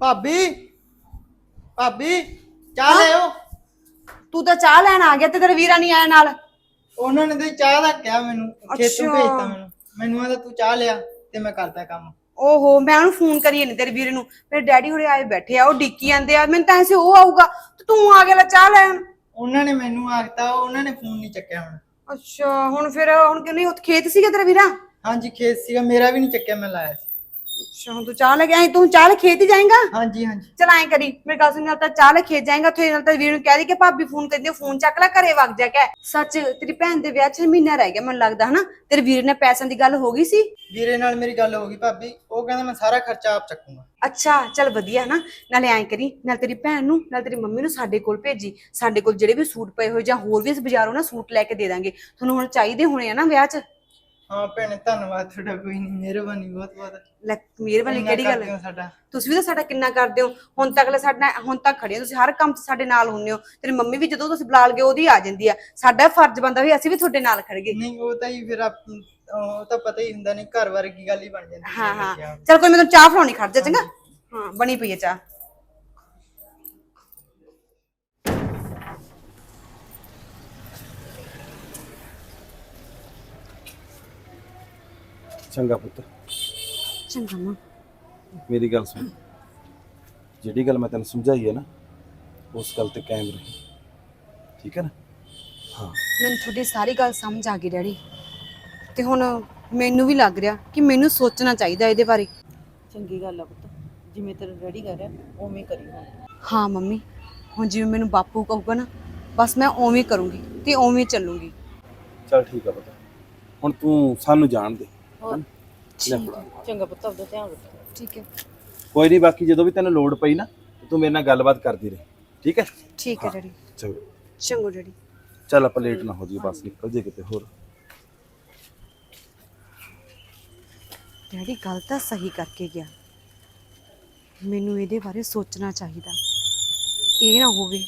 ਭਾਬੀ ਭਾਬੀ ਚਾਹ ਲੈ ਆਓ ਤੂੰ ਤਾਂ ਚਾਹ ਲੈਣ ਆ ਗਿਆ ਤੇ ਤੇਰਾ ਵੀਰਾ ਨਹੀਂ ਆਇਆ ਨਾਲ। ਉਹਨਾਂ ਨੇ ਤੇ ਚਾਹ ਦਾ ਕਿਹਾ ਮੈਨੂੰ ਖੇਤੋਂ ਅੱਛਾ। ਭੇਜਤਾ ਮੈਨੂੰ। ਮੈਨੂੰ ਆਦਾ ਤੂੰ ਚਾਹ ਲਿਆ ਤੇ ਮੈਂ ਕਰਦਾ ਕੰਮ। ਓਹੋ ਮੈਂ ਉਹਨੂੰ ਫੋਨ ਕਰੀ ਨਹੀਂ ਤੇਰੇ ਵੀਰੇ ਨੂੰ। ਮੇਰੇ ਡੈਡੀ ਹੁਰੇ ਆਏ ਬੈਠੇ ਆ ਉਹ ਡਿੱਕੀ ਜਾਂਦੇ ਆ। ਮੈਨੂੰ ਤਾਂ ਐਸੇ ਉਹ ਆਊਗਾ। ਤੇ ਤੂੰ ਆ ਗਿਆ ਲੈ ਚਾਹ ਲੈਣ। ਉਹਨਾਂ ਨੇ ਮੈਨੂੰ ਆਖਤਾ ਉਹਨਾਂ ਨੇ ਫੋਨ ਨਹੀਂ ਚੱਕਿਆ ਹੁਣ। ਅੱਛਾ ਹੁਣ ਫਿਰ ਹੁਣ ਕਿ ਨਹੀਂ ਉੱਥੇ ਖੇਤ ਸੀਗਾ ਤੇਰਾ ਵੀਰਾ? ਹਾਂਜੀ ਖੇਤ ਸੀਗਾ ਮੇਰਾ ਵੀ ਨਹੀਂ ਚੱਕਿਆ ਮੈਂ ਲਾਇਆ ਸੀ। ਚਾਹ ਲੈ ਕੇ ਆਈ ਤੂੰ ਚਾਹ ਲੈ ਖੇਤ ਹੀ ਜਾਏਗਾ? ਹਾਂਜੀ ਹਾਂਜੀ। ਚਲ ਐਂ ਕਰੀ ਮੇਰੇ ਸੁਣ ਨਾਲ ਤਾਂ ਚਾਹ ਲੈ ਖੇਤ ਜਾਏਗਾ ਉੱਥੇ ਨਾਲ ਤਾਂ ਵੀਰ ਨੂੰ ਕਹਿ ਦੀ ਕਿ ਭਾਬੀ ਫੋਨ ਕਰਦੀ ਆ, ਫੋਨ ਚੱਕ ਲੈ ਘਰੇ ਵਗ ਜਾ ਕੇ। ਸੱਚ ਤੇਰੀ ਭੈਣ ਦੇ ਵਿਆਹ 'ਚ ਮਹੀਨਾ ਰਹਿ ਗਿਆ ਮੈਨੂੰ ਲੱਗਦਾ ਹਨਾ? ਤੇਰੇ ਵੀਰ ਨੇ ਪੈਸਿਆਂ ਦੀ ਗੱਲ ਹੋ ਗਈ ਸੀ? ਵੀਰੇ ਨਾਲ ਮੇਰੀ ਗੱਲ ਹੋ ਗਈ ਭਾਬੀ ਉਹ ਕਹਿੰਦਾ ਮੈਂ ਸਾਰਾ ਖਰਚਾ ਆਪ ਚੱਕੂੰਗਾ। ਅੱਛਾ ਚਲ ਵਧੀਆ ਨਾ ਨਾਲੇ ਐਂ ਕਰੀ ਨਾਲ ਤੇਰੀ ਭੈਣ ਨੂੰ ਨਾਲ ਤੇਰੀ ਮੰਮੀ ਨੂੰ ਸਾਡੇ ਕੋਲ ਭੇਜੀ। ਸਾਡੇ ਕੋਲ ਜਿਹੜੇ ਵੀ ਸੂਟ ਪਏ ਹੋਏ ਜਾਂ ਹੋਰ ਵੀ ਇਸ ਬਾਜ਼ਾਰੋਂ ਨਾ ਸੂਟ ਲੈ ਕੇ ਦੇ ਦਾਂਗੇ। ਤੁਹਾਨੂੰ ਹੁਣ ਚਾਹੀਦੇ ਹੋਣੇ ਆ ਨਾ ਵਿਆਹ 'ਚ? ਹਾਂ ਭੈਣੇ ਧੰਨਵਾਦ ਤੁਹਾਡਾ ਕੋਈ ਨਹੀਂ ਮਿਹਰਬਾਨੀ ਬਹੁਤ ਬਹੁਤ। ਲੈ ਮਿਹਰਬਾਨੀ ਕਿਹੜੀ ਗੱਲ? ਹੈ ਸਾਡਾ? ਤੁਸੀਂ ਵੀ ਤਾਂ ਸਾਡਾ ਕਿੰਨਾ ਕਰਦੇ ਹੋ? ਹੁਣ ਤੱਕ ਲੈ ਸਾਡਾ ਹੁਣ ਤੱਕ ਖੜੇ ਹੋ ਤੁਸੀਂ ਹਰ ਕੰਮ 'ਚ ਸਾਡੇ ਨਾਲ ਹੁੰਦੇ ਹੋ। ਤੇਰੀ ਮੰਮੀ ਵੀ ਜਦੋਂ ਤੁਸੀਂ ਬੁਲਾ ਲਗੇ ਉਹਦੀ ਆ ਜਾਂਦੀ ਆ। ਸਾਡਾ ਫਰਜ਼ ਬੰਦਾ ਵੀ ਅਸੀਂ ਵੀ ਤੁਹਾਡੇ ਨਾਲ ਖੜਗੇ ਨਹੀਂ ਉਹ ਤਾਂ ਹੀ ਫਿਰ ਉਹ ਤਾਂ ਪਤਾ ਹੀ ਹੁੰਦਾ ਨਹੀਂ ਘਰ ਵਰਗੀ ਗੱਲ ਹੀ ਬਣ ਜਾਂਦੀ ਹੈ ਹਾਂ। ਚਲ ਕੋਈ ਮੈਂ ਤੈਨੂੰ ਚਾਹ ਫੜਾਉਣੀ ਖੜ ਜਾ ਚੰਗਾ? ਹਾਂ ਬਣੀ ਪਈ ਹੈ ਚਾਹ। ਚੰਗਾ ਪੁੱਤ। ਚੰਗਾ ਮਾਂ। ਮੇਰੀ ਗੱਲ ਸੁਣ। ਜਿਹੜੀ ਗੱਲ ਮੈਂ ਤੈਨੂੰ ਸਮਝਾਈ ਹੈ ਨਾ ਉਸ ਗੱਲ ਤੇ ਕਾਇਮ ਰਹੀ। ਠੀਕ ਹੈ ਨਾ? ਹਾਂ। ਮੈਨੂੰ ਤੁਹਾਡੀ ਸਾਰੀ ਗੱਲ ਸਮਝ ਆ ਗਈ ਡੈਡੀ। ਤੇ ਹੁਣ ਮੈਨੂੰ ਵੀ ਲੱਗ ਰਿਹਾ ਕਿ ਮੈਨੂੰ ਸੋਚਣਾ ਚਾਹੀਦਾ ਇਹਦੇ ਬਾਰੇ। ਚੰਗੀ ਗੱਲ ਆ ਪੁੱਤ। ਜਿਵੇਂ ਤੇਰਾ ਰੈਡੀ ਕਰ ਰਿਹਾ ਉਵੇਂ ਕਰੀ ਹੁਣ। ਹਾਂ ਮੰਮੀ। ਹੁਣ ਜਿਵੇਂ ਮੈਨੂੰ ਬਾਪੂ ਕਹੂਗਾ ਨਾ ਬਸ ਮੈਂ ਉਵੇਂ ਕਰੂੰਗੀ ਤੇ ਉਵੇਂ ਚੱਲੂੰਗੀ। ਚਲ ਠੀਕ ਹੈ ਪੁੱਤ। ਹੁਣ ਤੂੰ ਸਾਨੂੰ ਜਾਣ ਦੇ। ਹੋਰ? ਲੈ ਫੜਾ। ਚੰਗਾ ਪੁੱਤ ਆਪਦਾ ਧਿਆਨ ਰੱਖ। ਠੀਕ ਹੈ। ਕੋਈ ਨਹੀਂ ਬਾਕੀ ਜਦੋਂ ਵੀ ਤੈਨੂੰ ਲੋੜ ਪਈ ਨਾ ਤੇ ਮੇਰੇ ਨਾਲ ਗੱਲਬਾਤ ਕਰਦੀ ਰਹੀ। ਠੀਕ ਹੈ? ਠੀਕ ਹੈ ਡੈਡੀ। ਚਲ ਚੰਗੋ ਡੈਡੀ। ਚੱਲ ਆਪਾਂ ਲੇਟ ਨਾ ਹੋ ਜਾਈਏ ਬਸ ਨਿਕਲ ਜੇ ਕਿਤੇ ਹੋਰ। ਡੈਡੀ ਗੱਲ ਤਾਂ ਸਹੀ ਕਰਕੇ ਗਿਆ। ਮੈਨੂੰ ਇਹਦੇ ਬਾਰੇ ਸੋਚਣਾ ਚਾਹੀਦਾ। ਇਹ ਨਾ ਹੋਵੇ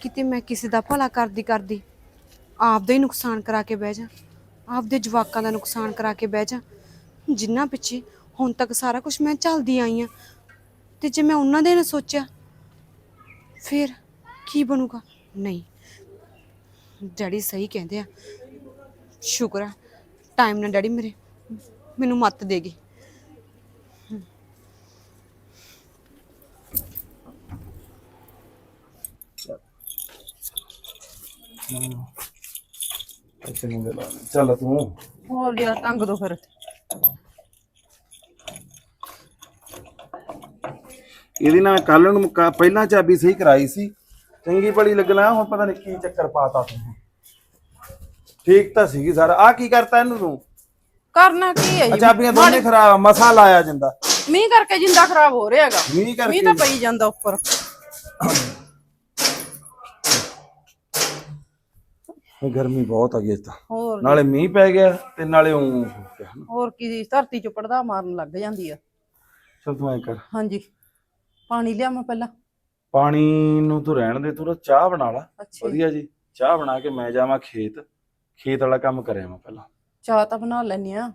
ਕਿਤੇ ਮੈਂ ਕਿਸੇ ਦਾ ਭਲਾ ਕਰਦੀ ਕਰਦੀ ਆਪਦਾ ਹੀ ਨੁਕਸਾਨ ਕਰਾ ਕੇ ਬਹਿ ਜਾ। ਆਪਦੇ ਜਵਾਕਾਂ ਦਾ ਨੁਕਸਾਨ ਕਰਾ ਕੇ ਬਹਿ ਜਾ। ਜਿੰਨਾ ਪਿੱਛੇ ਹੁਣ ਤੱਕ ਸਾਰਾ ਕੁਝ ਮੈਂ ਝੱਲਦੀ ਆਈ ਆ। ਤੇ ਜੇ ਮੈਂ ਉਹਨਾਂ ਦੇ ਨਾ ਸੋਚਿਆ, ਫਿਰ ਕੀ ਬਣੂਗਾ? ਨਹੀਂ। ਡੈਡੀ ਸਹੀ ਕਹਿੰਦੇ ਆ। ਸ਼ੁਕਰ ਆ ਟਾਈਮ ਨਾਲ ਡੈਡੀ ਮੇਰੇ, ਮੈਨੂੰ ਮੱਤ ਦੇਗੀ ਅੱਛਾ ਨਹੀਂ ਲਾ। ਚੱਲ ਤੂੰ। ਹੋਰ ਲਿਆ ਟੰਗ ਦੋ ਫਿਰ। ਇਹਦੀ ਨਾ ਕੱਲ ਨੂੰ ਮੁਕਾ- ਪਹਿਲਾਂ ਚਾਬੀ ਸਹੀ ਕਰਾਈ ਸੀ। ਚੰਗੀ ਭਲੀ ਲੱਗਣਾ ਹੁਣ ਪਤਾ ਨਹੀਂ ਕੀ ਚੱਕਰ ਪਾਤਾ ਤੂੰ। ਠੀਕ ਤਾਂ ਸੀਗੀ ਸਾਰਾ। ਆ ਕੀ ਕਰਤਾ ਇਹਨੂੰ ਤੂੰ? ਕਰਨਾ ਕੀ ਹੈ ਜੀ? ਚਾਬੀਆਂ ਦੋਨੇ ਖਰਾਬ ਮਸਾ ਲਾਇਆ ਜਿੰਦਾ। ਮੀਂਹ ਕਰਕੇ ਜਿੰਦਾ ਖਰਾਬ ਹੋ ਰਿਹਾ ਹੈਗਾ। ਮੀਂਹ ਕਰਕੇ ਮੀਂਹ ਤਾਂ ਪਈ ਜਾਂਦਾ ਉੱਪਰ। ਇਹ ਗਰਮੀ ਬਹੁਤ ਆ ਗਈ ਇਸ ਤਾਂ। ਹੋਰ ਨਾਲੇ ਮੀਂਹ ਪੈ ਗਿਆ ਤੇ ਨਾਲੇ ਉਹ ਹੋ ਗਿਆ ਹਨਾ। ਹੋਰ ਕੀ ਧਰਤੀ ਚ ਪੜਦਾ ਮਾਰਨ ਲੱਗ ਜਾਂਦੀ ਆ। ਚੱਲ ਤੂੰ ਐ ਕਰ। ਹਾਂਜੀ। ਪਾਣੀ ਲਿਆਵਾਂ ਪਹਿਲਾਂ? ਪਾਣੀ ਨੂੰ ਤੂੰ ਰਹਿਣ ਦੇ ਤੂੰ ਨਾ ਚਾਹ ਬਣਾ ਲਾ। ਅੱਛਾ। ਵਧੀਆ ਜੀ। ਚਾਹ ਬਣਾ ਕੇ ਮੈਂ ਜਾਵਾਂ ਖੇਤ। ਖੇਤ ਵਾਲਾ ਕੰਮ ਕਰਿਆ ਮੈਂ ਪਹਿਲਾਂ। ਚਾਹ ਤਾਂ ਬਣਾ ਲੈਣੀ ਆ।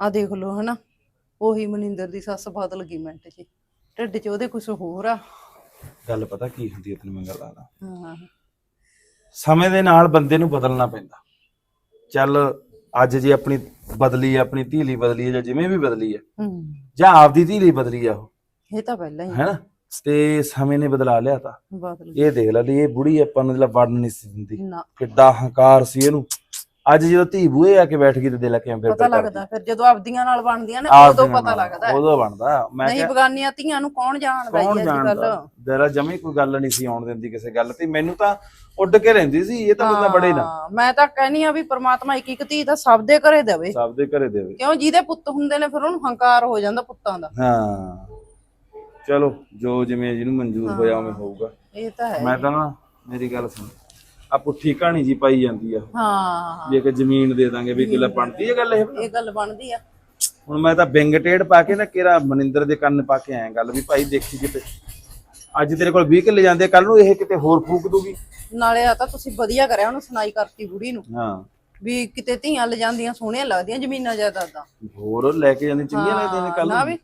ਆ ਦੇਖ ਲਓ ਹਨਾ। ਉਹੀ ਮਨਿੰਦਰ ਦੀ ਸੱਸ ਬਦਲ ਗਈ ਮਿੰਟ 'ਚ। ਢਿੱਡ 'ਚ ਉਹਦੇ ਕੁਝ ਹੋਰ ਆ। ਗੱਲ ਪਤਾ ਕੀ ਹੁੰਦੀ ਹੈ ਤੈਨੂੰ ਮੈਂ ਗੱਲ ਆਦਾ ਹਾਂ। ਸਮੇਂ ਦੇ ਨਾਲ ਬੰਦੇ ਨੂੰ ਬਦਲਣਾ ਪੈਂਦਾ। ਚੱਲ ਅੱਜ ਜੇ ਆਪਣੀ ਬਦਲੀ ਹੈ ਆਪਣੀ ਧੀਲੀ ਬਦਲੀ ਹੈ ਜਾਂ ਜਿਵੇਂ ਵੀ ਬਦਲੀ ਹੈ ਹੂੰ। ਜਾਂ ਆਪਦੀ ਧੀਲੀ ਬਦਲੀ ਆ ਉਹ। ਇਹ ਤਾਂ ਪਹਿਲਾਂ ਹੀ ਹੈਨਾ? ਤੇ ਸਮੇਂ ਨੇ ਬਦਲਾ ਲਿਆ ਤਾਂ। ਬਦਲ ਇਹ ਦੇਖ ਲੈ ਲਈ ਇਹ ਬੁੜੀ ਆਪਾਂ ਨੂੰ ਜਿਹੜਾ ਵੜਨ ਨਹੀਂ ਸੀ ਦਿੰਦੀ। ਨਾ। ਕਿੱਡਾ ਹੰਕਾਰ ਸੀ ਇਹਨੂੰ। ਅੱਜ ਜਦੋਂ ਧੀ ਬੂਹੇ ਆ ਕੇ ਬੈਠ ਗਈ ਤੇ ਦਿਲ ਕਿਵੇਂ ਪਤਾ ਬਿਰਬਰ ਲੱਗਦਾ ਫਿਰ ਜਦੋਂ ਆਪਦੀਆਂ ਨਾਲ ਬਣਦੀਆਂ ਨੇ ਉਦੋਂ ਪਤਾ ਲੱਗਦਾ। ਉਦੋਂ ਬਣਦਾ। ਮੈਂ ਨਹੀਂ ਬਗਾਨੀਆਂ ਧੀਆਂ ਨੂੰ ਕੌਣ ਜਾਣਦਾ ਜੀ ਅੱਜ ਕੱਲ ਤੇਰਾ ਜਮੀ ਕੋਈ ਗੱਲ ਨਹੀਂ ਸੀ ਆਉਣ ਦਿੰਦੀ ਕਿਸੇ ਗੱਲ ਤੇ। ਮੈਨੂੰ ਤਾਂ ਉੱਡ ਕੇ ਰਹਿੰਦੀ ਸੀ ਇਹ ਤਾਂ ਬੰਦਾ ਬੜੇ ਨਾ। ਮੈਂ ਤਾਂ ਕਹਿਨੀ ਆ ਵੀ ਪ੍ਰਮਾਤਮਾ ਇੱਕ ਇੱਕ ਧੀ ਤਾਂ ਸਭ ਦੇ ਘਰੇ ਦੇਵੇ। ਸਭ ਦੇ ਘਰੇ ਦੇਵੇ। ਕਿਉਂ? ਜਿਹਦੇ ਪੁੱਤ ਹੁੰਦੇ ਨੇ ਫਿਰ ਉਹਨੂੰ ਹੰਕਾਰ ਹੋ ਜਾਂਦਾ ਪੁੱਤਾਂ ਦਾ। ਹਾਂ। ਚਲੋ ਜੋ ਜਿਵੇਂ ਜਿਹਨੂੰ ਮਨਜ਼ੂਰ ਹੋਇਆ ਉਵੇਂ ਹੋਊਗਾ। ਇਹ ਤਾਂ ਹੈ ਮੈਂ ਤਾਂ ਨਾ ਮੇਰੀ ਗੱਲ ਸੁਣ। ਆ ਪੁੱਠੀ ਕਹਾਣੀ ਜੀ ਪਾਈ ਜਾਂਦੀ ਆ। ਹਾਂ ਵੀ ਇੱਕ ਜ਼ਮੀਨ ਦੇ ਦਾਂਗੇ ਵੀ ਕਿਲਾ ਬਣਦੀ ਹੈ ਗੱਲ ਇਹ। ਇਹ ਗੱਲ ਬਣਦੀ ਆ। ਹੁਣ ਮੈਂ ਤਾਂ ਬਿੰਗ ਟੇੜ ਪਾ ਕੇ ਨਾ ਕਿਰਾ ਮਨਿੰਦਰ ਦੇ ਕੰਨ ਪਾ ਕੇ ਆਇਆ ਗੱਲ ਵੀ ਭਾਈ ਦੇਖੀ ਕਿਤੇ। ਅੱਜ ਤੇਰੇ ਕੋਲ 20 ਕਿੱਲੇ ਜਾਂਦੇ ਕੱਲ ਨੂੰ ਇਹ ਕਿਤੇ ਹੋਰ ਫੂਕ ਦੂਗੀ। ਨਾਲੇ ਆ ਤਾਂ ਤੁਸੀਂ ਵਧੀਆ ਕਰਿਆ ਉਹਨੂੰ ਸੁਣਾਈ ਕਰਤੀ ਬੁੜੀ ਨੂੰ। ਹਾਂ। ਵੀ ਕਿਤੇ ਧੀਆਂ ਲੈ ਜਾਂਦੀਆਂ ਸੋਹਣੀਆਂ ਲੱਗਦੀਆਂ ਜ਼ਮੀਨਾਂ ਜਾਇਦਾਦਾਂ। ਹੋਰ ਲੈ ਕੇ ਜਾਂਦੀ ਚੰਗੀਆਂ ਲੱਗਦੀਆਂ ਨੇ ਕੱਲ ਨਾ। ਵੀ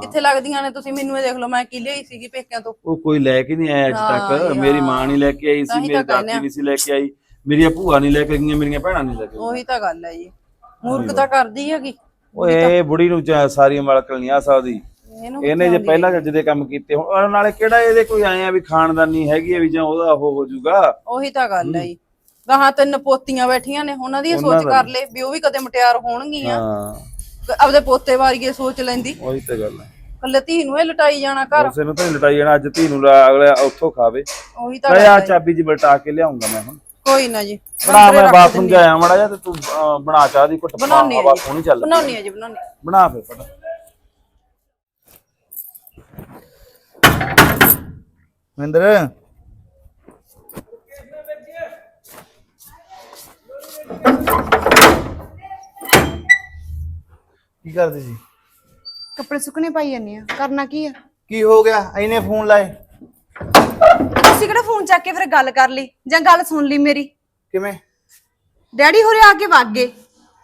ਕਿੱਥੇ ਲੱਗਦੀਆਂ ਨੇ? ਤੁਸੀਂ ਮੈਨੂੰ ਇਹ ਦੇਖ ਲਓ ਮੈਂ ਕੀ ਲਈ ਸੀਗੀ ਪੇਕਿਆਂ ਤੋਂ। ਉਹ ਕੋਈ ਲੈ ਕੇ ਨਹੀਂ ਆਇਆ ਅੱਜ ਤੱਕ। ਮੇਰੀ ਮਾਂ ਨਹੀਂ ਲੈ ਕੇ ਆਈ ਸੀ ਮੇਰੀ ਦਾਦੀ। ਨਹੀਂ ਸੀ ਲੈ ਕੇ ਆਈ। ਮੇਰੀਆਂ ਭੂਆ ਨਹੀਂ ਲੈ ਕੇ ਗਈਆਂ ਮੇਰੀਆਂ ਭੈਣਾਂ ਨਹੀਂ ਲੈ ਕੇ ਉਹੀ ਤਾਂ ਗੱਲ ਹੈ ਜੀ। ਮੂਰਖ ਤਾਂ ਕਰਦੀ ਹੈਗੀ। ਓਏ ਬੁੜੀ ਨੂੰ ਸਾਰੀ ਮਲਕਲ ਨਹੀਂ ਆ ਸਕਦੀ ਇਹਨੂੰ ਜੇ ਪਹਿਲਾਂ ਜੱਜ ਦੇ ਕੰਮ ਕੀਤੇ ਹੁਣ ਨਾਲੇ ਕਿਹੜਾ ਇਹਦੇ ਕੋਈ ਆਏ ਆ ਵੀ ਖਾਨਦਾਨੀ ਹੈਗੀ ਆ ਵੀ ਜਾਂ ਉਹਦਾ ਉਹ ਹੋ ਜਾਊਗਾ? ਉਹੀ ਤਾਂ ਗੱਲ ਹੈ ਜੀ। ਗਾਹਾਂ ਤਿੰਨ ਪੋਤੀਆਂ ਬੈਠੀਆਂ ਨੇ ਉਹਨਾਂ ਦੀ ਸੋਚ ਕਰ ਲੈ ਵੀ ਉਹ ਵੀ ਕਦੇ ਮਟਿਆਰ ਹੋਣਗੀਆਂ। ਹਾਂ। ਆਪਦੇ ਪੋਤੇ ਵਾਰੀਏ ਸੋਚ ਲੈਂਦੀ। ਉਹੀ ਤੇ ਗੱਲ ਹੈ ਕੱਲੇ ਧੀ ਨੂੰ ਇਹ ਲਟਾਈ ਜਾਣਾ ਘਰ। ਉਸੇ ਨੂੰ ਤਾਂ ਲਟਾਈ ਜਾਣਾ ਅੱਜ ਧੀ ਨੂੰ ਲਾ- ਅਗਲਾ ਉੱਥੋਂ ਖਾਵੇ। ਉਹੀ ਤਾਂ ਮੈਂ ਗੱਲ ਆ ਹੈ। ਚਾਬੀ ਜੀ ਬਲਟਾ ਕੇ ਲਿਆਉਂਗਾ ਮੈਂ ਹੁਣ। ਕੋਈ ਨਾ ਜੀ। ਬਣਾ ਮੈਂ ਬਾਥਰੂਮ ਜਾਇਆ ਮੜਾ ਜਾ ਤੇ ਤੂੰ ਅਹ, ਬਣਾ ਚਾਹ ਦੀ ਘੁੱਟ ਬਣਾਉਣੀ ਹਵਾ ਹੈ ਜੀ। ਸੋਹਣੀ ਚੱਲ ਬਣਾਉਣੀ ਹੈ ਜੀ ਬਣਾਉਣੀ। ਬਣਾ ਫੇ ਫਟਾ। ਮਹਿੰਦਰ। ਕੀ ਕਰਦੇ ਸੀ ਕੱਪੜੇ ਸੁੱਕਣੇ ਪਾਈ ਜਾਂਦੇ ਆ। ਕਰਨਾ ਕੀ ਆ? ਕੀ ਹੋ ਗਿਆ? ਇਹਨੇ ਫੋਨ ਲਾਏ। ਤੁਸੀਂ ਕਿਹੜਾ ਫੋਨ ਚੱਕ ਕੇ ਫਿਰ ਗੱਲ ਕਰ ਲਈ? ਜਾਂ ਗੱਲ ਸੁਣ ਲਈ ਮੇਰੀ? ਕਿਵੇਂ? ਡੈਡੀ ਹੋਰੇ ਆ ਕੇ ਵਗ ਗਏ।